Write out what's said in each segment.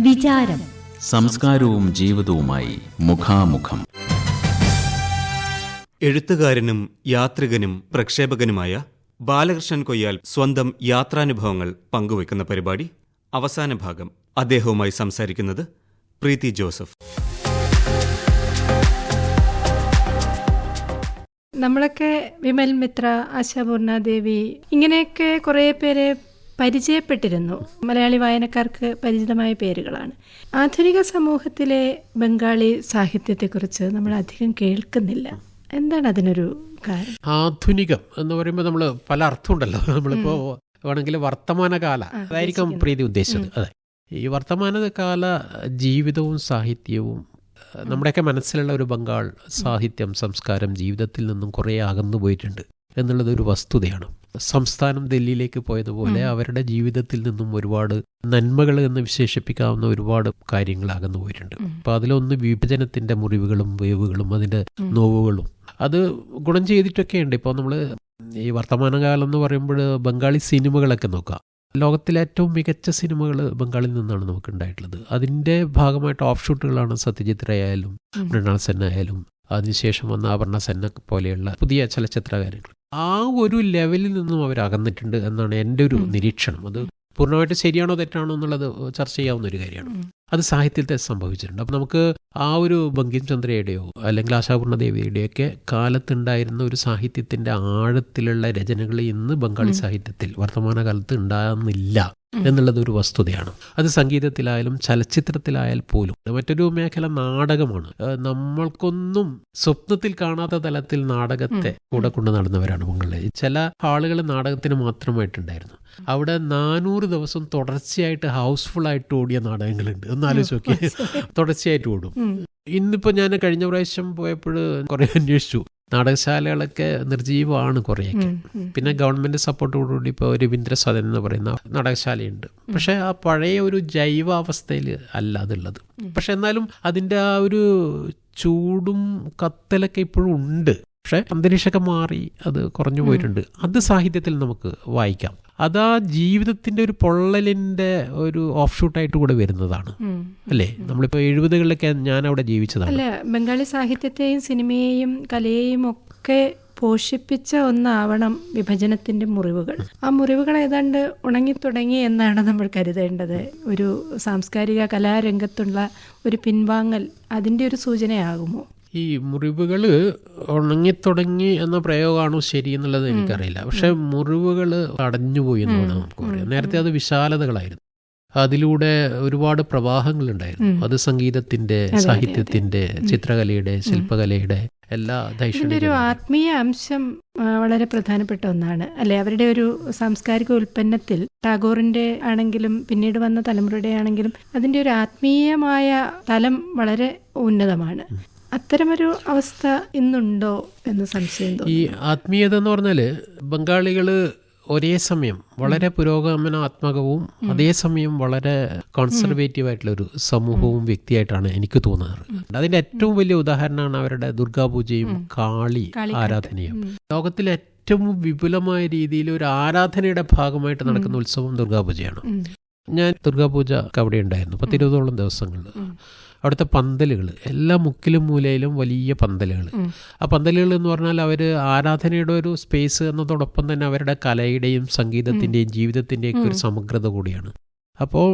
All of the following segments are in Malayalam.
വിചാരം. സംസ്കാരവും ജീവിതവുമായി മുഖാമുഖം. എഴുത്തുകാരനും യാത്രികനും പ്രക്ഷേപകനുമായ ബാലകൃഷ്ണൻ കൊയ്യാൽ സ്വന്തം യാത്രാനുഭവങ്ങൾ പങ്കുവയ്ക്കുന്ന പരിപാടി. അവസാന ഭാഗം അദ്ദേഹവുമായി സംസാരിക്കുന്നത് പ്രീതി ജോസഫ്. നമ്മളൊക്കെ വിമൽ മിത്ര ആശാപൂർണ ദേവി ഇങ്ങനെയൊക്കെ കുറേ പേരെ പരിചയപ്പെട്ടിരുന്നു. മലയാളി വായനക്കാർക്ക് പരിചിതമായ പേരുകളാണ്. ആധുനിക സമൂഹത്തിലെ ബംഗാളി സാഹിത്യത്തെക്കുറിച്ച് നമ്മൾ അധികം കേൾക്കുന്നില്ല. എന്താണ് അതിനൊരു കാരണം? ആധുനികം എന്ന് പറയുമ്പോൾ നമ്മൾ പല അർത്ഥമുണ്ടല്ലോ. നമ്മളിപ്പോൾ വേണമെങ്കിൽ വർത്തമാനകാല അതായിരിക്കും പ്രീതി ഉദ്ദേശിച്ചത്. അതെ. ഈ വർത്തമാനകാല ജീവിതവും സാഹിത്യവും നമ്മുടെയൊക്കെ മനസ്സിലുള്ള ഒരു ബംഗാൾ സാഹിത്യം സംസ്കാരം ജീവിതത്തിൽ നിന്നും കുറേ അകന്നു പോയിട്ടുണ്ട്. എന്നുള്ളത് ഒരു വസ്തുതയാണ്. സംസ്ഥാനം ഡൽഹിയിലേക്ക് പോയതുപോലെ അവരുടെ ജീവിതത്തിൽ നിന്നും ഒരുപാട് നന്മകൾ എന്ന് വിശേഷിപ്പിക്കാവുന്ന ഒരുപാട് കാര്യങ്ങൾ അകന്നു പോയിട്ടുണ്ട് അപ്പൊ അതിലൊന്ന് വിഭജനത്തിന്റെ മുറിവുകളും വേവുകളും അതിന്റെ നോവുകളും. അത് ഗുണം ചെയ്തിട്ടൊക്കെ ഉണ്ട് ഇപ്പോൾ നമ്മൾ ഈ വർത്തമാനകാലം എന്ന് പറയുമ്പോൾ ബംഗാളി സിനിമകളൊക്കെ നോക്കാം. ലോകത്തിലെ ഏറ്റവും മികച്ച സിനിമകൾ ബംഗാളിൽ നിന്നാണ് നമുക്ക് ഉണ്ടായിട്ടുള്ളത് അതിന്റെ ഭാഗമായിട്ട് ഓഫ് ഷൂട്ടുകളാണ് സത്യജിത് റേ ആയാലും മൃണാൾ സെൻ ആയാലും അതിനുശേഷം വന്ന അപർണ സെന്ന പോലെയുള്ള പുതിയ ചലച്ചിത്രകാരങ്ങൾ. ആ ഒരു ലെവലിൽ നിന്നും അവർ അകന്നിട്ടുണ്ട് എന്നാണ് എന്റെ ഒരു നിരീക്ഷണം. അത് പൂർണമായിട്ട് ശരിയാണോ തെറ്റാണോ എന്നുള്ളത് ചർച്ച ചെയ്യാവുന്ന ഒരു കാര്യമാണ്. അത് സാഹിത്യത്തെ സംഭവിച്ചിട്ടുണ്ട്. അപ്പം നമുക്ക് ആ ഒരു ബങ്കിം ചന്ദ്രയുടെയോ അല്ലെങ്കിൽ ആശാപൂർണ ദേവിയുടെയൊക്കെ കാലത്തുണ്ടായിരുന്ന ഒരു സാഹിത്യത്തിന്റെ ആഴത്തിലുള്ള രചനകൾ ഇന്ന് ബംഗാളി സാഹിത്യത്തിൽ വർത്തമാനകാലത്ത് ഉണ്ടാകുന്നില്ല. എന്നുള്ളത് ഒരു വസ്തുതയാണ്. അത് സംഗീതത്തിലായാലും ചലച്ചിത്രത്തിലായാൽ പോലും മറ്റൊരു മേഖല നാടകമാണ്. നമ്മൾക്കൊന്നും സ്വപ്നത്തിൽ കാണാത്ത തലത്തിൽ നാടകത്തെ കൂടെ കൊണ്ടു നടന്നവരാണ് മുകളിൽ ചില ആളുകൾ നാടകത്തിന് മാത്രമായിട്ടുണ്ടായിരുന്നു. അവിടെ നാനൂറ് ദിവസം തുടർച്ചയായിട്ട് ഹൗസ്ഫുൾ ആയിട്ട് ഓടിയ നാടകങ്ങളുണ്ട്. ഒന്ന് ആലോചിച്ച് നോക്കി തുടർച്ചയായിട്ട് ഓടും. ഇന്നിപ്പോ ഞാൻ കഴിഞ്ഞ പ്രാവശ്യം പോയപ്പോൾ കുറെ അന്വേഷിച്ചു. നാടകശാലകളൊക്കെ നിർജീവമാണ് കുറേയൊക്കെ. പിന്നെ ഗവൺമെന്റ് സപ്പോർട്ടോടുകൂടി ഇപ്പോൾ രവീന്ദ്ര സദൻ എന്ന് പറയുന്ന നാടകശാലയുണ്ട്. പക്ഷേ ആ പഴയ ഒരു ജൈവാവസ്ഥയിൽ അല്ല അതുള്ളത്. പക്ഷെ എന്നാലും അതിന്റെ ആ ഒരു ചൂടും കത്തലൊക്കെ ഇപ്പോഴും ഉണ്ട്. പക്ഷെ അന്തരീക്ഷമൊക്കെ മാറി അത് കുറഞ്ഞു പോയിട്ടുണ്ട്. അത് സാഹിത്യത്തിൽ നമുക്ക് വായിക്കാം. അതാ ആ ജീവിതത്തിന്റെ ഒരു പൊള്ളലിന്റെ ഒരു ഓഫ് ഷൂട്ടായിട്ട് കൂടെ വരുന്നതാണ്. അല്ലേ? നമ്മളിപ്പോൾ എഴുപതുകളിലൊക്കെ ഞാൻ അവിടെ ജീവിച്ചതാണ്. അല്ല ബംഗാളി സാഹിത്യത്തെയും സിനിമയെയും കലയെയും ഒക്കെ പോഷിപ്പിച്ച ഒന്നാവണം വിഭജനത്തിന്റെ മുറിവുകൾ. ആ മുറിവുകൾ ഏതാണ്ട് ഉണങ്ങിത്തുടങ്ങി എന്നാണ് നമ്മൾ കരുതേണ്ടത്. ഒരു സാംസ്കാരിക കലാരംഗത്തുള്ള ഒരു പിൻവാങ്ങൽ അതിന്റെ ഒരു സൂചനയാകുമോ? ഈ മുറിവുകൾ ഉണങ്ങിത്തുടങ്ങി എന്ന പ്രയോഗമാണോ ശരി എന്നുള്ളത് എനിക്കറിയില്ല. പക്ഷെ മുറിവുകൾ അടഞ്ഞുപോയി എന്ന് വേണം നമുക്ക് പറയാം. നേരത്തെ അത് വിശാലതകളായിരുന്നു. അതിലൂടെ ഒരുപാട് പ്രവാഹങ്ങളുണ്ടായിരുന്നു. അത് സംഗീതത്തിന്റെ സാഹിത്യത്തിന്റെ ചിത്രകലയുടെ ശില്പകലയുടെ എല്ലാ ഒരു ആത്മീയ അംശം വളരെ പ്രധാനപ്പെട്ട ഒന്നാണ്. അല്ലെ അവരുടെ ഒരു സാംസ്കാരിക ഉൽപ്പന്നത്തിൽ ടാഗോറിന്റെ ആണെങ്കിലും പിന്നീട് വന്ന തലമുറയുടെ ആണെങ്കിലും അതിന്റെ ഒരു ആത്മീയമായ തലം വളരെ ഉന്നതമാണ്. അത്തരമൊരു അവസ്ഥ ഇന്നുണ്ടോ എന്ന് സംശയം ഈ ആത്മീയത എന്ന് പറഞ്ഞാൽ ബംഗാളികൾ ഒരേ സമയം വളരെ പുരോഗമനാത്മകവും അതേസമയം വളരെ കോൺസർവേറ്റീവ് ആയിട്ടുള്ള ഒരു സമൂഹവും വ്യക്തിയായിട്ടാണ് എനിക്ക് തോന്നാറ്. അതിന്റെ ഏറ്റവും വലിയ ഉദാഹരണമാണ് അവരുടെ ദുർഗാപൂജയും കാളി ആരാധനയും. ലോകത്തിലെ ഏറ്റവും വിപുലമായ രീതിയിൽ ഒരു ആരാധനയുടെ ഭാഗമായിട്ട് നടക്കുന്ന ഉത്സവം ദുർഗാപൂജയാണ്. ഞാൻ ദുർഗാപൂജ അവിടെ ഉണ്ടായിരുന്നു പത്തിരുപതോളം ദിവസങ്ങൾ അവിടുത്തെ പന്തലുകൾ എല്ലാ മുക്കിലും മൂലയിലും വലിയ പന്തലുകൾ ആ പന്തലുകൾ എന്ന് പറഞ്ഞാൽ അവർ ആരാധനയുടെ ഒരു സ്പേസ് എന്നതോടൊപ്പം തന്നെ അവരുടെ കലയുടെയും സംഗീതത്തിന്റെയും ജീവിതത്തിന്റെയും ഒരു സമഗ്രത കൂടിയാണ്. അപ്പോൾ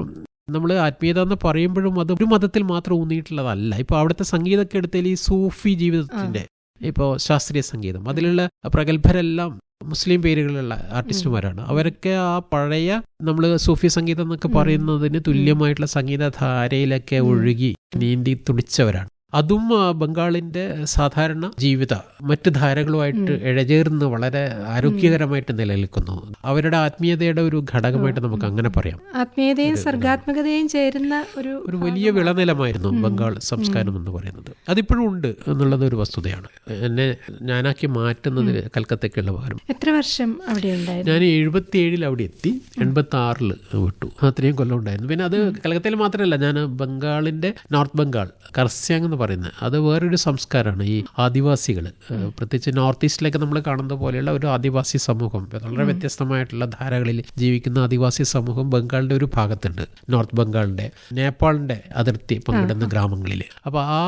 നമ്മൾ ആത്മീയത എന്ന് പറയുമ്പോഴും അത് ഒരു മതത്തിൽ മാത്രം ഊന്നിയിട്ടുള്ളതല്ല. ഇപ്പോൾ അവിടുത്തെ സംഗീതമൊക്കെ എടുത്താൽ ഈ സൂഫി ജീവിതത്തിന്റെ ഇപ്പോൾ ശാസ്ത്രീയ സംഗീതം. അതിലുള്ള പ്രഗത്ഭരെല്ലാം മുസ്ലിം പേരുകളുള്ള ആർട്ടിസ്റ്റുമാരാണ്. അവരൊക്കെ ആ പഴയ നമ്മൾ സൂഫി സംഗീതം എന്നൊക്കെ പറയുന്നതിന് തുല്യമായിട്ടുള്ള സംഗീതധാരയിലൊക്കെ ഒഴുകി നീന്തി തുടിച്ചവരാണ്. അതും ബംഗാളിന്റെ സാധാരണ ജീവിത മറ്റ് ധാരകളുമായിട്ട് ഇഴചേർന്ന് വളരെ ആരോഗ്യകരമായിട്ട് നിലനിൽക്കുന്നു. അവരുടെ ആത്മീയതയുടെ ഒരു ഘടകമായിട്ട് നമുക്ക് അങ്ങനെ പറയാം. ആത്മീയതയും സർഗാത്മകതയും ചേരുന്ന ഒരു ഒരു വലിയ വിളനിലമായിരുന്നു ബംഗാൾ സംസ്കാരം എന്ന് പറയുന്നത്. അതിപ്പോഴും ഉണ്ട് എന്നുള്ളത് ഒരു വസ്തുതയാണ്. എന്നെ ഞാനാക്കി മാറ്റുന്നത് കൽക്കത്തയ്ക്കുള്ള പകരം. എത്ര വർഷം അവിടെ ഉണ്ടായിരുന്നു? ഞാൻ എഴുപത്തി ഏഴിൽ അവിടെ എത്തി എൺപത്തി ആറിൽ വിട്ടു അത്രയും കൊല്ലം ഉണ്ടായിരുന്നു. പിന്നെ അത് കൽക്കത്തയിൽ മാത്രമല്ല ഞാൻ ബംഗാളിന്റെ നോർത്ത് ബംഗാൾ കർസ്യാങ് എന്ന് പറയുന്നത്. അത് വേറൊരു സംസ്കാരമാണ്. ഈ ആദിവാസികൾ പ്രത്യേകിച്ച് നോർത്ത് ഈസ്റ്റിലൊക്കെ നമ്മൾ കാണുന്ന പോലെയുള്ള ഒരു ആദിവാസി സമൂഹം. വളരെ വ്യത്യസ്തമായിട്ടുള്ള ധാരകളിൽ ജീവിക്കുന്ന ആദിവാസി സമൂഹം ബംഗാളിന്റെ ഒരു ഭാഗത്തുണ്ട്. നോർത്ത് ബംഗാളിന്റെ നേപ്പാളിന്റെ അതിർത്തി പങ്കിടുന്ന ഗ്രാമങ്ങളിൽ അപ്പോൾ ആ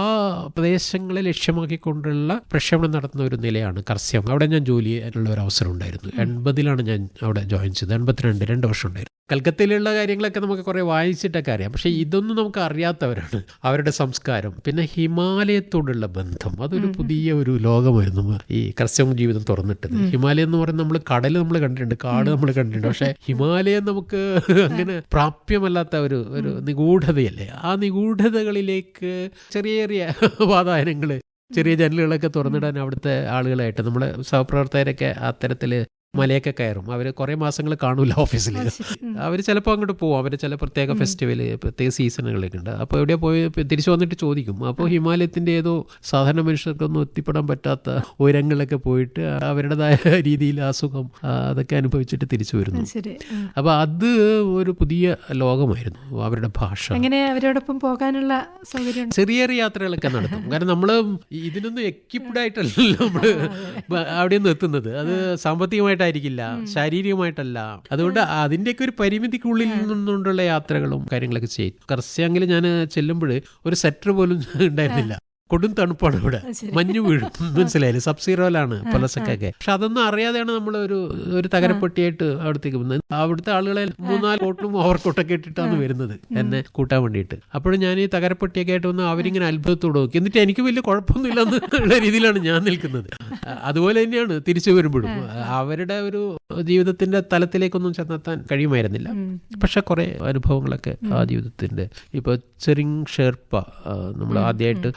പ്രദേശങ്ങളെ ലക്ഷ്യമാക്കിക്കൊണ്ടുള്ള പ്രക്ഷേപണം നടത്തുന്ന ഒരു നിലയാണ് കർസ്യം. അവിടെ ഞാൻ ജോലി ചെയ്യാനുള്ള ഒരു അവസരം ഉണ്ടായിരുന്നു. എൺപതിലാണ് ഞാൻ അവിടെ ജോയിൻ ചെയ്തത്. എൺപത്തിരണ്ട് രണ്ട് വർഷം ഉണ്ടായിരുന്നു. കൽക്കത്തയിലുള്ള കാര്യങ്ങളൊക്കെ നമുക്ക് കുറേ വായിച്ചിട്ടൊക്കെ അറിയാം. പക്ഷേ ഇതൊന്നും നമുക്ക് അറിയാത്തവരാണ്. അവരുടെ സംസ്കാരം. പിന്നെ ഹിമാലയത്തോടുള്ള ബന്ധം. അതൊരു പുതിയ ഒരു ലോകമായിരുന്നു ഈ കർഷക ജീവിതം തുറന്നിട്ടത്. ഹിമാലയം എന്ന് പറയുന്നത് നമ്മൾ കടൽ നമ്മൾ കണ്ടിട്ടുണ്ട് കാട് നമ്മൾ കണ്ടിട്ടുണ്ട്. പക്ഷേ ഹിമാലയം നമുക്ക് അങ്ങനെ പ്രാപ്യമല്ലാത്ത ഒരു ഒരു നിഗൂഢതയല്ലേ? ആ നിഗൂഢതകളിലേക്ക് ചെറിയ ചെറിയ വാതായനങ്ങൾ ചെറിയ ജനലുകളൊക്കെ തുറന്നിടാൻ അവിടുത്തെ ആളുകളായിട്ട് നമ്മുടെ സഹപ്രവർത്തകരൊക്കെ അത്തരത്തിൽ മലയൊക്കെ കയറും. അവർ കുറേ മാസങ്ങൾ കാണൂല ഓഫീസിൽ അവർ ചിലപ്പോൾ അങ്ങോട്ട് പോകും അവർ ചില പ്രത്യേക ഫെസ്റ്റിവൽ പ്രത്യേക സീസണുകളൊക്കെ ഉണ്ട്. അപ്പോൾ എവിടെയാ പോയി തിരിച്ചു വന്നിട്ട് ചോദിക്കും. അപ്പോൾ ഹിമാലയത്തിന്റെ ഏതോ സാധാരണ മനുഷ്യർക്കൊന്നും എത്തിപ്പെടാൻ പറ്റാത്ത ഉയരങ്ങളിലൊക്കെ പോയിട്ട് അവരുടേതായ രീതിയിൽ അസുഖം അതൊക്കെ അനുഭവിച്ചിട്ട് തിരിച്ചു വരുന്നു. അപ്പോൾ അത് ഒരു പുതിയ ലോകമായിരുന്നു അവരുടെ ഭാഷ. അങ്ങനെ അവരോടൊപ്പം പോകാനുള്ള സൗകര്യം? ചെറിയ ചെറിയ യാത്രകളൊക്കെ നടത്തും. കാരണം നമ്മൾ ഇതിനൊന്നും എക്യുപ്ഡ് ആയിട്ടല്ലല്ലോ നമ്മൾ അവിടെ നിന്ന് എത്തുന്നത്. അത് സാമ്പത്തികമായിട്ടായിരിക്കില്ല ശാരീരികമായിട്ടല്ല. അതുകൊണ്ട് അതിന്റെയൊക്കെ ഒരു പരിമിതിക്കുള്ളിൽ നിന്നുകൊണ്ടുള്ള യാത്രകളും കാര്യങ്ങളൊക്കെ ചെയ്യും. കർസ്യാങ്കിൽ ഞാൻ ചെല്ലുമ്പോൾ ഒരു സെറ്റർ പോലും ഉണ്ടായിരുന്നില്ല. കൊടും തണുപ്പാണ് ഇവിടെ. മഞ്ഞ് വീഴും. മനസ്സിലായില്ലേ? സബ് സീറോയിലാണ് പുലസക്കൊക്കെ. പക്ഷെ അതൊന്നും അറിയാതെയാണ് നമ്മൾ ഒരു ഒരു തകരപ്പെട്ടിയായിട്ട് അവിടത്തേക്ക് പോകുന്നത് അവിടുത്തെ ആളുകളെ മൂന്നാൽ കോട്ടും ഓവർകോട്ടൊക്കെ ഇട്ടിട്ടാണ് വരുന്നത് എന്നെ കൂട്ടാൻ വേണ്ടിയിട്ട്. അപ്പോഴും ഞാൻ ഈ തകരപ്പെട്ടിയൊക്കെ ആയിട്ട് വന്ന് അവരിങ്ങനെ അത്ഭുതത്തോട് നോക്കി. എന്നിട്ട് എനിക്ക് വലിയ കുഴപ്പമൊന്നുമില്ല എന്നുള്ള രീതിയിലാണ് ഞാൻ നിൽക്കുന്നത്. അതുപോലെ തന്നെയാണ് തിരിച്ചു വരുമ്പോഴും. അവരുടെ ഒരു ജീവിതത്തിന്റെ തലത്തിലേക്കൊന്നും ചെന്നെത്താൻ കഴിയുമായിരുന്നില്ല. പക്ഷെ കുറെ അനുഭവങ്ങളൊക്കെ ആ ജീവിതത്തിന്റെ. ഇപ്പൊ ചെറിങ് ഷെർപ്പ നമ്മൾ ആദ്യമായിട്ട്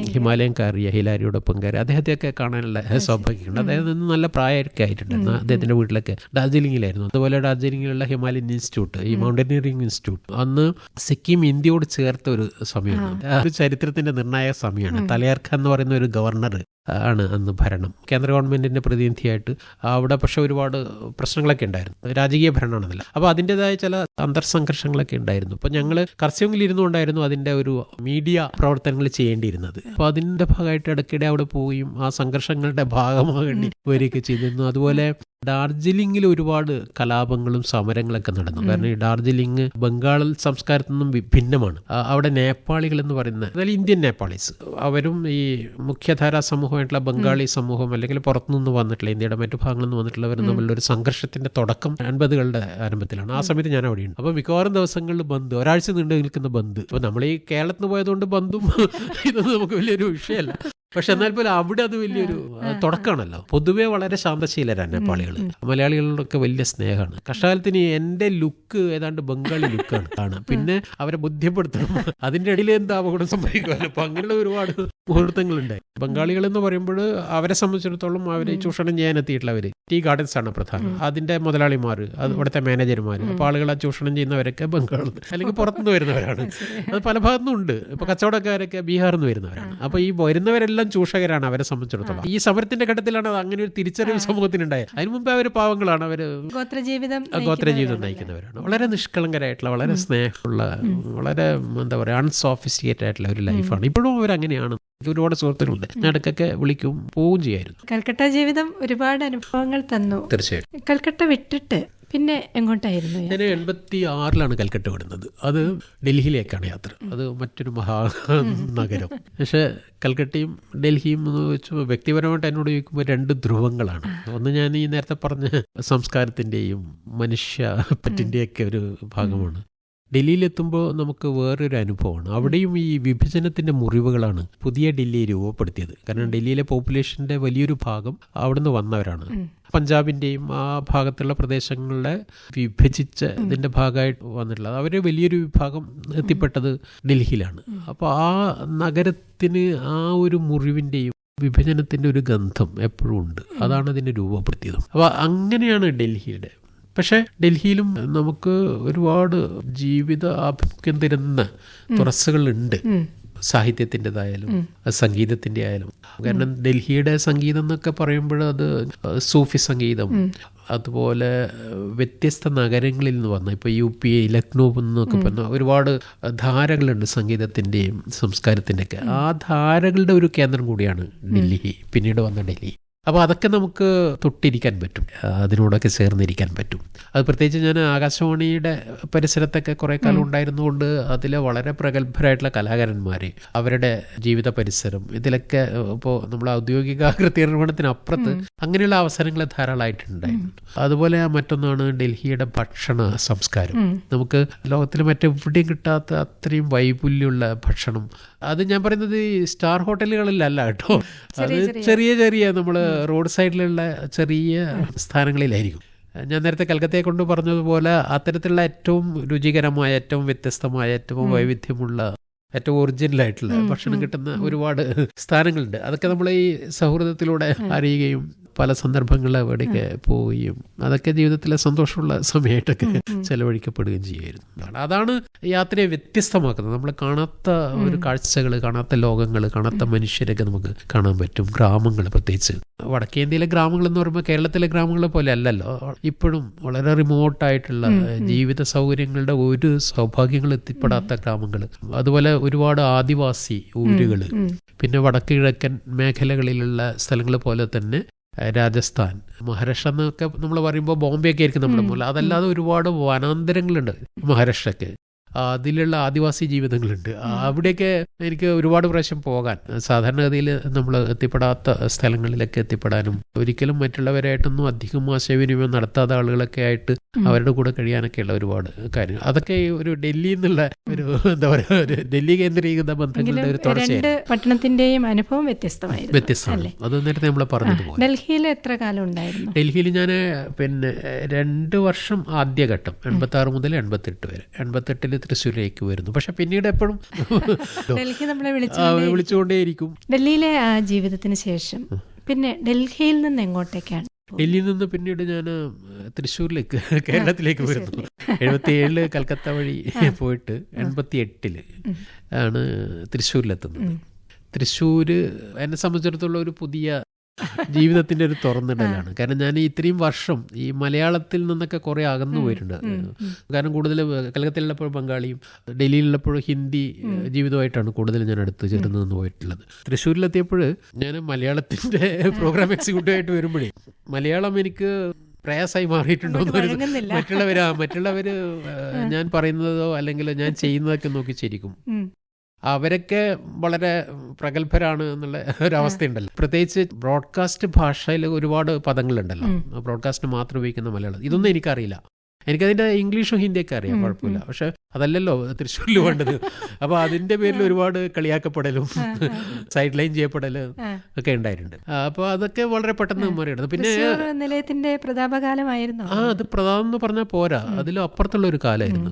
ഹിമാലയം കയറിയ ഹിലാരിയോടൊപ്പം കയറി. അദ്ദേഹത്തെയൊക്കെ കാണാനുള്ള സൗഭാഗ്യമുണ്ട് അദ്ദേഹം ഇന്ന് നല്ല പ്രായമൊക്കെ ആയിട്ടുണ്ടായിരുന്നു അദ്ദേഹത്തിന്റെ വീട്ടിലൊക്കെ ഡാർജിലിംഗിലായിരുന്നു അതുപോലെ ഡാർജിലിംഗിലുള്ള ഹിമാലയൻ ഇൻസ്റ്റിറ്റ്യൂട്ട് ഈ മൗണ്ടനിയറിംഗ് ഇൻസ്റ്റിറ്റ്യൂട്ട്. അന്ന് സിക്കിം ഇന്ത്യയോട് ചേർത്ത ഒരു സമയമാണ്. അത് ചരിത്രത്തിന്റെ നിർണായക സമയമാണ്. തലയാർഖ എന്ന് പറയുന്ന ഒരു ഗവർണർ ആണ് അന്ന് ഭരണം. കേന്ദ്ര ഗവൺമെന്റിന്റെ പ്രതിനിധിയായിട്ട് അവിടെ പക്ഷേ ഒരുപാട് പ്രശ്നങ്ങളൊക്കെ ഉണ്ടായിരുന്നു. രാജകീയ ഭരണമാണെന്നില്ല അപ്പോൾ അതിന്റെതായ ചില അന്തർസംഘർഷങ്ങളൊക്കെ ഉണ്ടായിരുന്നു. അപ്പോൾ ഞങ്ങൾ കർസ്യങ്ങളിൽ ഇരുന്നുകൊണ്ടായിരുന്നു അതിന്റെ ഒരു മീഡിയ പ്രവർത്തനങ്ങൾ ചെയ്യേണ്ടിയിരുന്നത്. അപ്പോൾ അതിന്റെ ഭാഗമായിട്ട് ഇടയ്ക്കിടെ അവിടെ പോവുകയും ആ സംഘർഷങ്ങളുടെ ഭാഗമാകേണ്ടി വരികയൊക്കെ ചെയ്തിരുന്നു. അതുപോലെ ഡാർജിലിംഗിൽ ഒരുപാട് കലാപങ്ങളും സമരങ്ങളൊക്കെ നടന്നു. കാരണം ഈ ഡാർജിലിംഗ് ബംഗാൾ സംസ്കാരത്തിൽ നിന്നും വിഭിന്നമാണ് അവിടെ നേപ്പാളികൾ എന്ന് പറയുന്ന അതായത് ഇന്ത്യൻ നേപ്പാളീസ് അവരും ഈ മുഖ്യധാരാ സമൂഹമായിട്ടുള്ള ബംഗാളി സമൂഹം അല്ലെങ്കിൽ പുറത്തുനിന്ന് വന്നിട്ടുള്ള ഇന്ത്യയുടെ മറ്റു ഭാഗങ്ങളിൽ നിന്ന് വന്നിട്ടുള്ളവർ തമ്മിലുള്ള ഒരു സംഘർഷത്തിന്റെ തുടക്കം അൻപതുകളുടെ ആരംഭത്തിലാണ്. ആ സമയത്ത് ഞാൻ അവിടെയുണ്ട്. അപ്പോൾ മിക്കവാറും ദിവസങ്ങളിൽ ബന്ദ് ഒരാഴ്ച നീണ്ടു നിൽക്കുന്ന ബന്ദ് അപ്പോൾ നമ്മൾ ഈ കേരളത്തിൽ നിന്ന് പോയതുകൊണ്ട് ബന്ധും ഇതൊന്നും നമുക്ക് വലിയൊരു വിഷയമല്ല. പക്ഷെ എന്നാൽ പോലും അവിടെ അത് വലിയൊരു തുടക്കമാണല്ലോ. പൊതുവേ വളരെ ശാന്തശീലരാണ് നേപ്പാളികൾ മലയാളികളോടൊക്കെ വലിയ സ്നേഹമാണ്. കഷ്ടകാലത്തിന് എന്റെ ലുക്ക് ഏതാണ്ട് ബംഗാളി ലുക്കാണ്. ആണ് പിന്നെ അവരെ ബുദ്ധിപ്പെടുത്തണം. അതിന്റെ ഇടയിൽ എന്താ അപകടം സംഭവിക്കുമല്ലോ? അപ്പൊ അങ്ങനെയുള്ള ഒരുപാട് മുഹൂർത്തങ്ങളുണ്ടായി ബംഗാളികൾ എന്ന് പറയുമ്പോൾ അവരെ സംബന്ധിച്ചിടത്തോളം അവരെ ചൂഷണം ചെയ്യാൻ എത്തിയിട്ടുള്ളവർ ടീ ഗാർഡൻസ് ആണ് പ്രധാനം. അതിന്റെ മുതലാളിമാർ അത് ഇവിടുത്തെ മാനേജർമാർ അപ്പോൾ ആ ചൂഷണം ചെയ്യുന്നവരൊക്കെ ബംഗാളിൽ നിന്ന് അല്ലെങ്കിൽ പുറത്തുനിന്ന് വരുന്നവരാണ്. അത് പല ഭാഗത്തുനിന്നും ഉണ്ട്. ഇപ്പൊ കച്ചവടക്കാരൊക്കെ ബീഹാറിൽ നിന്ന് വരുന്നവരാണ്. അപ്പൊ ഈ വരുന്നവരെല്ലാം ചൂഷകരാണ് അവരെ സംബന്ധിച്ചിടത്തോളം. ഈ സമരത്തിന്റെ ഘട്ടത്തിലാണ് അങ്ങനെ ഒരു തിരിച്ചറിവ് സമൂഹത്തിനുണ്ടായത്. അതിനു മുമ്പ് അവർ പാവങ്ങളാണ്. അവർ ഗോത്രജീവിതം ഗോത്രജീവിതം നയിക്കുന്നവരാണ്. വളരെ നിഷ്കളങ്കരായിട്ടുള്ള വളരെ സ്നേഹമുള്ള വളരെ എന്താ പറയുക അൺസോഫിസ്റ്റിക്കേറ്റഡ് ആയിട്ടുള്ള ഒരു ലൈഫാണ് ഇപ്പോഴും അവരങ്ങനെയാണ് ഒരുപാട് സുഹൃത്തുക്കളുണ്ട്. ഞാൻ ഇടയ്ക്കൊക്കെ വിളിക്കും പോവുകയും ചെയ്യായിരുന്നു. കൽക്കട്ട ജീവിതം ഒരുപാട് അനുഭവങ്ങൾ തന്നു. തീർച്ചയായിട്ടും. കൽക്കട്ട വിട്ടിട്ട് പിന്നെ എങ്ങോട്ടായിരുന്നു? ഞാൻ എൺപത്തി ആറിലാണ് കൽക്കട്ട വിടുന്നത്. അത് ഡൽഹിയിലേക്കാണ് യാത്ര. അത് മറ്റൊരു മഹാ നഗരം. പക്ഷേ കൽക്കട്ടയും ഡൽഹിയും എന്ന് വെച്ച് വ്യക്തിപരമായിട്ട് എന്നോട് ചോദിക്കുമ്പോൾ രണ്ട് ധ്രുവങ്ങളാണ്. ഒന്ന് ഞാൻ ഈ നേരത്തെ പറഞ്ഞ സംസ്കാരത്തിന്റെയും മനുഷ്യ പറ്റിന്റെയൊക്കെ ഒരു ഭാഗമാണ്. ഡൽഹിയിലെത്തുമ്പോൾ നമുക്ക് വേറൊരു അനുഭവമാണ്. അവിടെയും ഈ വിഭജനത്തിന്റെ മുറിവുകളാണ് പുതിയ ഡൽഹിയെ രൂപപ്പെടുത്തിയത്. കാരണം ഡൽഹിയിലെ പോപ്പുലേഷന്റെ വലിയൊരു ഭാഗം അവിടുന്ന് വന്നവരാണ്. പഞ്ചാബിന്റെയും ആ ഭാഗത്തുള്ള പ്രദേശങ്ങളെ വിഭജിച്ച് ഇതിന്റെ ഭാഗമായിട്ട് വന്നിട്ടുള്ളത്. അവർ വലിയൊരു വിഭാഗം എത്തിപ്പെട്ടത് ഡൽഹിയിലാണ്. അപ്പോൾ ആ നഗരത്തിന് ആ ഒരു മുറിവിന്റെയും വിഭജനത്തിന്റെ ഒരു ഗന്ധം എപ്പോഴും ഉണ്ട്. അതാണ് അതിനെ രൂപപ്പെടുത്തിയത്. അപ്പോൾ അങ്ങനെയാണ് ഡൽഹിയുടെ. പക്ഷേ ഡൽഹിയിലും നമുക്ക് ഒരുപാട് ജീവിത ആഭിമുഖ്യം തരുന്ന തുറസ്സുകളുണ്ട്. സാഹിത്യത്തിന്റെതായാലും സംഗീതത്തിന്റെ ആയാലും കാരണം ഡൽഹിയുടെ സംഗീതം എന്നൊക്കെ പറയുമ്പോൾ അത് സൂഫി സംഗീതം. അതുപോലെ വ്യത്യസ്ത നഗരങ്ങളിൽ നിന്ന് വന്ന ഇപ്പോൾ യു പി ലക്നൗ എന്നൊക്കെ പറഞ്ഞ ഒരുപാട് ധാരകളുണ്ട് സംഗീതത്തിന്റെയും സംസ്കാരത്തിന്റെയൊക്കെ. ആ ധാരകളുടെ ഒരു കേന്ദ്രം കൂടിയാണ് ഡൽഹി പിന്നീട് വന്ന ഡൽഹി. അപ്പോൾ അതൊക്കെ നമുക്ക് തൊട്ടിരിക്കാൻ പറ്റും. അതിനോടൊക്കെ ചേർന്നിരിക്കാൻ പറ്റും. അത് പ്രത്യേകിച്ച് ഞാൻ ആകാശവാണിയുടെ പരിസരത്തൊക്കെ കുറേ കാലം ഉണ്ടായിരുന്നുകൊണ്ട് അതിലെ വളരെ പ്രഗത്ഭരായിട്ടുള്ള കലാകാരന്മാർ അവരുടെ ജീവിത പരിസരം ഇതിലൊക്കെ ഇപ്പോൾ നമ്മൾ ഔദ്യോഗിക കൃത്യനിർവഹണത്തിനപ്പുറത്ത് അങ്ങനെയുള്ള അവസരങ്ങൾ ധാരാളമായിട്ടുണ്ടായിരുന്നു. അതുപോലെ മറ്റൊന്നാണ് ഡൽഹിയുടെ ഭക്ഷണ സംസ്കാരം. നമുക്ക് ലോകത്തിൽ മറ്റെവിടെയും കിട്ടാത്ത അത്രയും വൈപുല്യമുള്ള ഭക്ഷണം. അത് ഞാൻ പറയുന്നത് ഈ സ്റ്റാർ ഹോട്ടലുകളിലല്ല കേട്ടോ. അത് ചെറിയ. ചെറിയ നമ്മൾ റോഡ് സൈഡിലുള്ള ചെറിയ സ്ഥാനങ്ങളിലായിരിക്കും. ഞാൻ നേരത്തെ കൽക്കത്തയെ കൊണ്ട് പറഞ്ഞതുപോലെ അത്തരത്തിലുള്ള ഏറ്റവും രുചികരമായ ഏറ്റവും വ്യത്യസ്തമായ ഏറ്റവും വൈവിധ്യമുള്ള ഏറ്റവും ഒറിജിനൽ ആയിട്ടുള്ള ഭക്ഷണം കിട്ടുന്ന ഒരുപാട് സ്ഥാനങ്ങളുണ്ട്. അതൊക്കെ നമ്മൾ ഈ സൗഹൃദത്തിലൂടെ അറിയുകയും പല സന്ദർഭങ്ങളിൽ അവിടേക്ക് പോവുകയും അതൊക്കെ ജീവിതത്തിലെ സന്തോഷമുള്ള സമയമായിട്ടൊക്കെ ചെലവഴിക്കപ്പെടുകയും ചെയ്യുമായിരുന്നു. അതാണ് യാത്രയെ വ്യത്യസ്തമാക്കുന്നത്. നമ്മൾ കാണാത്ത ഒരു കാഴ്ചകൾ കാണാത്ത ലോകങ്ങൾ കാണാത്ത മനുഷ്യരൊക്കെ നമുക്ക് കാണാൻ പറ്റും. ഗ്രാമങ്ങൾ പ്രത്യേകിച്ച്. വടക്കേന്ത്യയിലെ ഗ്രാമങ്ങൾ എന്ന് പറയുമ്പോൾ കേരളത്തിലെ ഗ്രാമങ്ങളെ പോലെ അല്ലല്ലോ. ഇപ്പോഴും വളരെ റിമോട്ടായിട്ടുള്ള ജീവിത സൗകര്യങ്ങളുടെ ഒരു സൗഭാഗ്യങ്ങൾ എത്തിപ്പെടാത്ത ഗ്രാമങ്ങൾ അതുപോലെ ഒരുപാട് ആദിവാസി ഊരുകൾ പിന്നെ വടക്ക് കിഴക്കൻ മേഖലകളിലുള്ള സ്ഥലങ്ങൾ പോലെ തന്നെ രാജസ്ഥാൻ മഹാരാഷ്ട്ര എന്നൊക്കെ നമ്മൾ പറയുമ്പോൾ ബോംബെ ഒക്കെ ആയിരിക്കും നമ്മുടെ മൂല അതല്ലാതെ ഒരുപാട് വനാന്തരങ്ങളുണ്ട് മഹാരാഷ്ട്രക്ക്. അതിലുള്ള ആദിവാസി ജീവിതങ്ങളുണ്ട്. അവിടെയൊക്കെ എനിക്ക് ഒരുപാട് പ്രാവശ്യം പോകാൻ സാധാരണഗതിയിൽ നമ്മൾ എത്തിപ്പെടാത്ത സ്ഥലങ്ങളിലൊക്കെ എത്തിപ്പെടാനും ഒരിക്കലും മറ്റുള്ളവരായിട്ടൊന്നും അധികം ആശയവിനിമയം നടത്താത്ത ആളുകളൊക്കെ ആയിട്ട് അവരുടെ കൂടെ കഴിയാനൊക്കെയുള്ള ഒരുപാട് കാര്യങ്ങൾ. അതൊക്കെ ഒരു ഡൽഹി എന്നുള്ള ഒരു എന്താ പറയുക ഒരു ഡൽഹി കേന്ദ്രീകൃത ബന്ധങ്ങളുടെ ഒരു തുടർച്ചയാണ് പട്ടണത്തിന്റെയും അനുഭവം വ്യത്യസ്തമായിരുന്നു. വ്യത്യസ്തമാണ്. അത് നേരത്തെ നമ്മൾ പറഞ്ഞത് ഡൽഹിയിൽ എത്ര കാലം ഉണ്ടായിരുന്നു? ഡൽഹിയിൽ ഞാൻ പിന്നെ രണ്ട് വർഷം ആദ്യഘട്ടം എൺപത്തി ആറ് മുതൽ എൺപത്തെട്ട് വരെ. എൺപത്തെട്ടിൽ തൃശ്ശൂരിലേക്ക് വരുന്നു. പക്ഷെ പിന്നീട് എപ്പോഴും ഡൽഹി നമ്മളെ വിളിച്ചുകൊണ്ടേയിരിക്കും. ഡൽഹിയിലെ ആ ജീവിതത്തിന് ശേഷം. പിന്നെ ഡൽഹിയിൽ നിന്ന് എങ്ങോട്ടേക്കാണ്? ഡൽഹിയിൽ നിന്ന് പിന്നീട് ഞാൻ തൃശ്ശൂരിലേക്ക് കേരളത്തിലേക്ക് വരുന്നു. എഴുപത്തി ഏഴിൽ കൽക്കത്ത വഴി പോയിട്ട് എൺപത്തി എട്ടിൽ ആണ് തൃശ്ശൂരിലെത്തുന്നത്. തൃശ്ശൂര് എന്നെ സംബന്ധിച്ചിടത്തോളം ഒരു പുതിയ ജീവിതത്തിന്റെ ഒരു തുറന്നിടലാണ്. കാരണം ഞാൻ ഇത്രയും വർഷം ഈ മലയാളത്തിൽ നിന്നൊക്കെ കുറെ അകന്നു പോയിട്ടുണ്ട്. കാരണം കൂടുതൽ കൽക്കത്തയിലുള്ളപ്പോൾ ബംഗാളിയും ഡൽഹിയിലുള്ളപ്പോൾ ഹിന്ദി ജീവിതമായിട്ടാണ് കൂടുതൽ ഞാൻ അടുത്ത് ചേർന്ന് നിന്ന് പോയിട്ടുള്ളത്. തൃശ്ശൂരിലെത്തിയപ്പോൾ ഞാൻ മലയാളത്തിന്റെ പ്രോഗ്രാം എക്സിക്യൂട്ടീവ് ആയിട്ട് വരുമ്പോഴേ മലയാളം എനിക്ക് പ്രയാസമായി മാറിയിട്ടുണ്ടോ. മറ്റുള്ളവരാ മറ്റുള്ളവര് ഞാൻ പറയുന്നതോ അല്ലെങ്കിൽ ഞാൻ ചെയ്യുന്നതൊക്കെ നോക്കി ചിരിക്കും. അവരൊക്കെ വളരെ പ്രഗത്ഭരാണ് എന്നുള്ള ഒരവസ്ഥയുണ്ടല്ലോ. പ്രത്യേകിച്ച് ബ്രോഡ്കാസ്റ്റ് ഭാഷയിൽ ഒരുപാട് പദങ്ങളുണ്ടല്ലോ. ബ്രോഡ്കാസ്റ്റ് മാത്രം ഉപയോഗിക്കുന്ന മലയാളം. ഇതൊന്നും എനിക്കറിയില്ല. എനിക്കതിന്റെ ഇംഗ്ലീഷും ഹിന്ദിയൊക്കെ അറിയാം കുഴപ്പമില്ല. പക്ഷെ അതല്ലല്ലോ തൃശ്ശൂരിൽ വേണ്ടത്. അപ്പോൾ അതിന്റെ പേരിൽ ഒരുപാട് കളിയാക്കപ്പെടലും സൈഡ് ലൈൻ ചെയ്യപ്പെടലും ഒക്കെ ഉണ്ടായിട്ടുണ്ട്. അപ്പോൾ അതൊക്കെ വളരെ പെട്ടെന്ന് മറികടന്നു പിന്നെ നിലയത്തിന്റെ പ്രതാപകാലമായിരുന്നു. ആ അത് പ്രതാപം എന്ന് പറഞ്ഞാൽ പോരാ അതിലും അപ്പുറത്തുള്ള ഒരു കാലമായിരുന്നു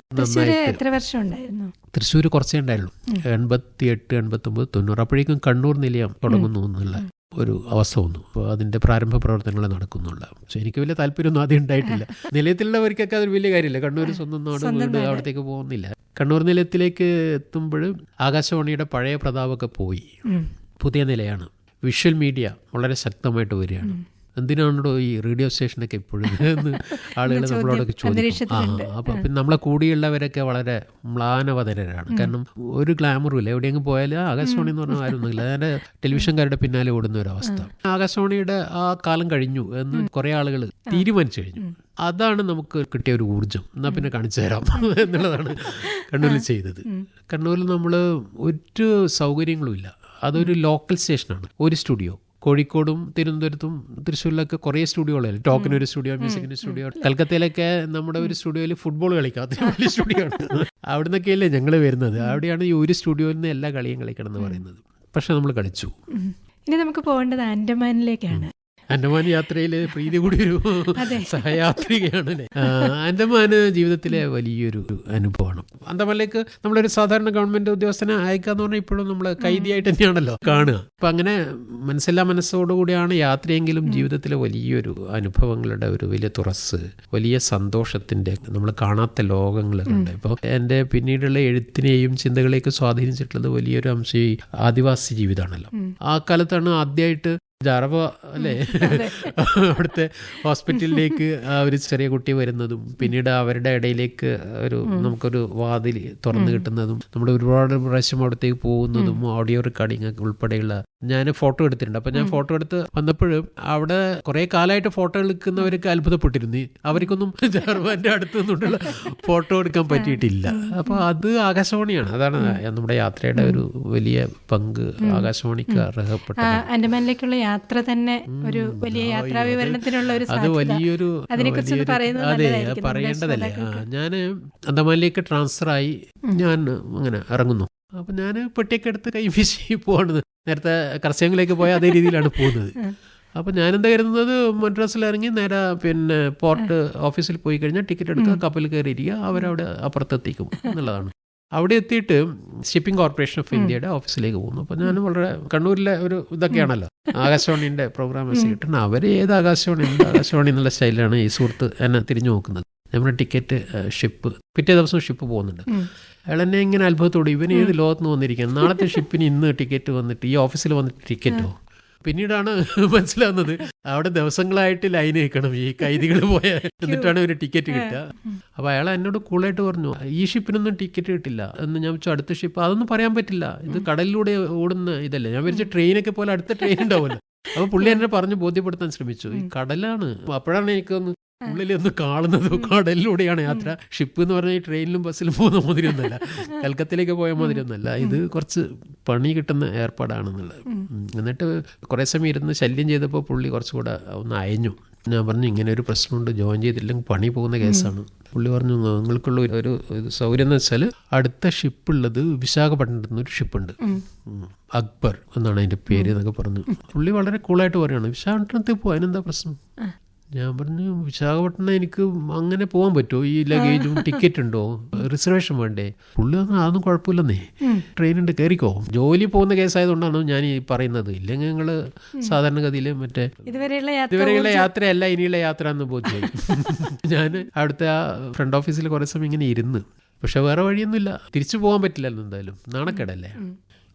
എത്ര വർഷം ഉണ്ടായിരുന്നു? തൃശ്ശൂർ കുറച്ചേ ഉണ്ടായുള്ളൂ. എൺപത്തി എട്ട് എൺപത്തി ഒമ്പത് തൊണ്ണൂറ്. അപ്പോഴേക്കും കണ്ണൂർ നിലയം തുടങ്ങുന്നു എന്നുള്ള ഒരു അവസ്ഥ വന്നു. അപ്പോൾ അതിന്റെ പ്രാരംഭ പ്രവർത്തനങ്ങൾ നടക്കുന്നുള്ള പക്ഷെ എനിക്ക് വലിയ താല്പര്യമൊന്നും ആദ്യം ഉണ്ടായിട്ടില്ല. നിലയത്തിലുള്ളവർക്കൊക്കെ അതൊരു വലിയ കാര്യമില്ല. കണ്ണൂർ സ്വന്തം നാട് വീട് അവിടത്തേക്ക് പോകുന്നില്ല. കണ്ണൂർ നിലയത്തിലേക്ക് എത്തുമ്പോൾ ആകാശവാണിയുടെ പഴയ പ്രതാപമൊക്കെ പോയി. പുതിയ നിലയാണ്. വിഷ്വൽ മീഡിയ വളരെ ശക്തമായിട്ട് വരികയാണ്. എന്തിനാണോ ഈ റേഡിയോ സ്റ്റേഷനൊക്കെ ഇപ്പോഴും എന്ന് ആളുകൾ നമ്മളോടൊക്കെ ചോദിക്കും. ആ അപ്പം പിന്നെ നമ്മളെ കൂടിയുള്ളവരൊക്കെ വളരെ മ്ലാനവതരാണ് കാരണം ഒരു ഗ്ലാമറും ഇല്ല എവിടെയെങ്കിലും പോയാൽ ആകാശവാണി എന്ന് പറഞ്ഞാൽ ആരൊന്നുമില്ല അതിന്റെ ടെലിവിഷൻകാരുടെ പിന്നാലെ ഓടുന്ന ഒരു അവസ്ഥ. ആകാശവാണിയുടെ ആ കാലം കഴിഞ്ഞു എന്ന് കുറേ ആളുകൾ തീരുമാനിച്ചു കഴിഞ്ഞു. അതാണ് നമുക്ക് കിട്ടിയ ഒരു ഊർജം എന്നാൽ പിന്നെ കാണിച്ചു തരാം എന്നുള്ളതാണ് കണ്ണൂരിൽ ചെയ്തത്. കണ്ണൂരിൽ നമ്മൾ ഒരു സൗകര്യങ്ങളും ഇല്ല. അതൊരു ലോക്കൽ സ്റ്റേഷനാണ്. ഒരു സ്റ്റുഡിയോ. കോഴിക്കോടും തിരുവനന്തപുരത്തും തൃശ്ശൂരിലൊക്കെ കുറേ സ്റ്റുഡിയോകളല്ലേ? ടോക്കിന് ഒരു സ്റ്റുഡിയോ മ്യൂസിക്കിന് സ്റ്റുഡിയോ കൽക്കത്തയിലൊക്കെ നമ്മുടെ ഒരു സ്റ്റുഡിയോയിൽ ഫുട്ബോൾ കളിക്കാം. അത്രയും വലിയ സ്റ്റുഡിയോ ആണ്. അവിടുന്നൊക്കെയല്ലേ ഞങ്ങൾ വരുന്നത്. അവിടെയാണ് ഈ ഒരു സ്റ്റുഡിയോയിൽ നിന്ന് എല്ലാ കളിയും കളിക്കണം എന്ന് പറയുന്നത്. പക്ഷെ നമ്മൾ കളിച്ചു. ഇനി നമുക്ക് പോകേണ്ടത് ആൻഡമാനിലേക്കാണ്. അൻഡമാൻ യാത്രയിലെ പ്രീതി കൂടി ഒരു സഹയാത്രികയാണ് ആ, ജീവിതത്തിലെ വലിയൊരു അനുഭവമാണ്. അന്തമാനിലേക്ക് നമ്മളൊരു സാധാരണ ഗവൺമെന്റ് ഉദ്യോഗസ്ഥനെ അയക്കാന്ന് പറഞ്ഞാൽ ഇപ്പോഴും നമ്മൾ കൈദിയായിട്ട് തന്നെയാണല്ലോ കാണുക. അപ്പൊ അങ്ങനെ മനസ്സില്ലാ മനസ്സോടുകൂടിയാണ് യാത്രയെങ്കിലും ജീവിതത്തിലെ വലിയൊരു അനുഭവങ്ങളുടെ ഒരു വലിയ തുറസ് വലിയ സന്തോഷത്തിന്റെ നമ്മൾ കാണാത്ത ലോകങ്ങളുണ്ട് ഇപ്പോൾ എന്റെ പിന്നീടുള്ള എഴുത്തിനെയും ചിന്തകളെയൊക്കെ സ്വാധീനിച്ചിട്ടുള്ളത് വലിയൊരു അംശം ഈ ആദിവാസി ജീവിതമാണല്ലോ. ആ കാലത്താണ് ആദ്യമായിട്ട് ജാറവ അല്ലേ? അവിടുത്തെ ഹോസ്പിറ്റലിലേക്ക് ഒരു ചെറിയ കുട്ടി വരുന്നതും പിന്നീട് അവരുടെ ഇടയിലേക്ക് ഒരു നമുക്കൊരു വാതിൽ തുറന്നു കിട്ടുന്നതും നമ്മൾ ഒരുപാട് പ്രാവശ്യം അവിടത്തേക്ക് പോകുന്നതും ഓഡിയോ റെക്കോർഡിംഗ് ഒക്കെ ഉൾപ്പെടെയുള്ള ഞാൻ ഫോട്ടോ എടുത്തിട്ടുണ്ട്. അപ്പൊ ഞാൻ ഫോട്ടോ എടുത്ത് വന്നപ്പോഴും അവിടെ കുറെ കാലമായിട്ട് ഫോട്ടോ എടുക്കുന്നവർക്ക് അത്ഭുതപ്പെട്ടിരുന്നു. അവർക്കൊന്നും ജർമ്മന്റെ അടുത്ത് നിന്നുള്ള ഫോട്ടോ എടുക്കാൻ പറ്റിയിട്ടില്ല. അപ്പൊ അത് ആകാശവാണിയാണ്. അതാണ് നമ്മുടെ യാത്രയുടെ ഒരു വലിയ പങ്ക് ആകാശവാണിക്ക് അർഹപ്പെട്ട യാത്ര തന്നെ ഒരു വലിയ യാത്രാ വിവരണത്തിനുള്ള ഒരു അത് വലിയൊരു അതിനെക്കുറിച്ച് പറയുന്നത് പറയേണ്ടതല്ലേ. ഞാൻ അന്തമാനിലേക്ക് ട്രാൻസ്ഫർ ആയി ഞാൻ അങ്ങനെ ഇറങ്ങുന്നു. അപ്പൊ ഞാൻ പെട്ടിയൊക്കെ എടുത്ത് കൈവീശി പോകണത് നേരത്തെ കർഷകങ്ങളിലേക്ക് പോയ അതേ രീതിയിലാണ് പോകുന്നത്. അപ്പം ഞാനെന്താ കരുതുന്നത്? മദ്രാസിൽ ഇറങ്ങി നേരെ പിന്നെ പോർട്ട് ഓഫീസിൽ പോയി കഴിഞ്ഞാൽ ടിക്കറ്റ് എടുക്കുക കപ്പലിൽ കയറിയിരിക്കുക. അവരവിടെ അപ്പുറത്തെത്തിക്കും. എന്നുള്ളതാണ്. അവിടെ എത്തിയിട്ട് ഷിപ്പിംഗ് കോർപ്പറേഷൻ ഓഫ് ഇന്ത്യയുടെ ഓഫീസിലേക്ക് പോകുന്നു. അപ്പോൾ ഞാൻ വളരെ കണ്ണൂരിലെ ഒരു ഇതൊക്കെയാണല്ലോ. ആകാശവാണിന്റെ പ്രോഗ്രാം കിട്ടുന്ന അവർ ഏത് ആകാശവാണി? ആകാശവാണി എന്നുള്ള സ്റ്റൈലാണ് ഈ സുഹൃത്ത് എന്നെ തിരിഞ്ഞു നോക്കുന്നത്. നമ്മുടെ ടിക്കറ്റ് ഷിപ്പ് പിറ്റേ ദിവസം ഷിപ്പ് പോകുന്നുണ്ട്. അയാൾ എന്നെ ഇങ്ങനെ അത്ഭുതത്തോടെ ഇവന് ഏത് ലോകത്ത് നിന്ന് വന്നിരിക്കുകയാണ്? നാളത്തെ ഷിപ്പിന് ഇന്ന് ടിക്കറ്റ് വന്നിട്ട് ഈ ഓഫീസിൽ വന്നിട്ട് ടിക്കറ്റോ പിന്നീടാണ് മനസ്സിലാവുന്നത്. അവിടെ ദിവസങ്ങളായിട്ട് ലൈൻ നിൽക്കണം ഈ കൈദികൾ പോയ എന്നിട്ടാണ് ഒരു ടിക്കറ്റ് കിട്ടുക. അപ്പൊ അയാൾ എന്നോട് കൂളായിട്ട് പറഞ്ഞു ഈ ഷിപ്പിനൊന്നും ടിക്കറ്റ് കിട്ടില്ല. എന്ന് ഞാൻ വെച്ചു അടുത്ത ഷിപ്പ് അതൊന്നും പറയാൻ പറ്റില്ല. ഇത് കടലിലൂടെ ഓടുന്ന ഇതല്ലേ. ഞാൻ വിചാരിച്ച ട്രെയിനൊക്കെ പോലെ അടുത്ത ട്രെയിൻ ഉണ്ടാവുമല്ലോ. അപ്പൊ പുള്ളി എന്നെ പറഞ്ഞ് ബോധ്യപ്പെടുത്താൻ ശ്രമിച്ചു. ഈ കടലാണ്. അപ്പോഴാണ് എനിക്കൊന്ന് ഉള്ളിൽ ഒന്ന് കാണുന്നത് കടലിലൂടെയാണ് യാത്ര. ഷിപ്പ് എന്ന് പറഞ്ഞാൽ ട്രെയിനിലും ബസ്സിലും പോകുന്ന മാതിരി ഒന്നല്ല കൽക്കത്തയിലേക്ക് പോയ മാതിരി ഒന്നല്ല ഇത് കുറച്ച് പണി കിട്ടുന്ന ഏർപ്പാടാണെന്നുള്ളത്. എന്നിട്ട് കുറേ സമയം ഇരുന്ന് ശല്യം ചെയ്തപ്പോൾ പുള്ളി കുറച്ചുകൂടെ ഒന്ന് അയഞ്ഞു. ഞാൻ പറഞ്ഞു ഇങ്ങനെ ഒരു പ്രശ്നമുണ്ട്. ജോയിൻ ചെയ്തില്ലെങ്കിൽ പണി പോകുന്ന കേസാണ്. പുള്ളി പറഞ്ഞു നിങ്ങൾക്കുള്ള ഒരു- സൗകര്യം എന്ന് വെച്ചാൽ അടുത്ത ഷിപ്പ് ഉള്ളത് വിശാഖപട്ടണത്തിൽ നിന്ന് ഒരു ഷിപ്പുണ്ട്. അക്ബർ എന്നാണ് അതിന്റെ പേര് എന്നൊക്കെ പറഞ്ഞു. പുള്ളി വളരെ കൂളായിട്ട് പറയുകയാണ് വിശാഖപട്ടണത്തിൽ പോകാൻ എന്താ പ്രശ്നം? ഞാൻ പറഞ്ഞു വിശാഖപട്ടണം എനിക്ക് അങ്ങനെ പോകാൻ പറ്റുമോ ഈ ലഗേജും ടിക്കറ്റ് ഉണ്ടോ? റിസർവേഷൻ വേണ്ടേ? പുള്ളി പറഞ്ഞു അതൊന്നും കുഴപ്പമില്ലെന്നേ. ട്രെയിനുണ്ട് കയറിക്കോ ജോലി പോകുന്ന കേസായതുകൊണ്ടാണ് ഞാൻ ഈ പറയുന്നത്. ഇല്ലെങ്കിൽ ഞങ്ങൾ സാധാരണഗതിയിൽ മറ്റേ ഇതുവരെയുള്ള യാത്രയല്ല ഇനിയുള്ള യാത്ര എന്ന് ബോധ്യം ഞാൻ അവിടുത്തെ ആ ഫ്രണ്ട് ഓഫീസിൽ കുറേ സമയം ഇങ്ങനെ ഇരുന്ന്. പക്ഷെ വേറെ വഴിയൊന്നുമില്ല. തിരിച്ചു പോകാൻ പറ്റില്ലല്ലോ എന്തായാലും. നാണക്കേടല്ലേ?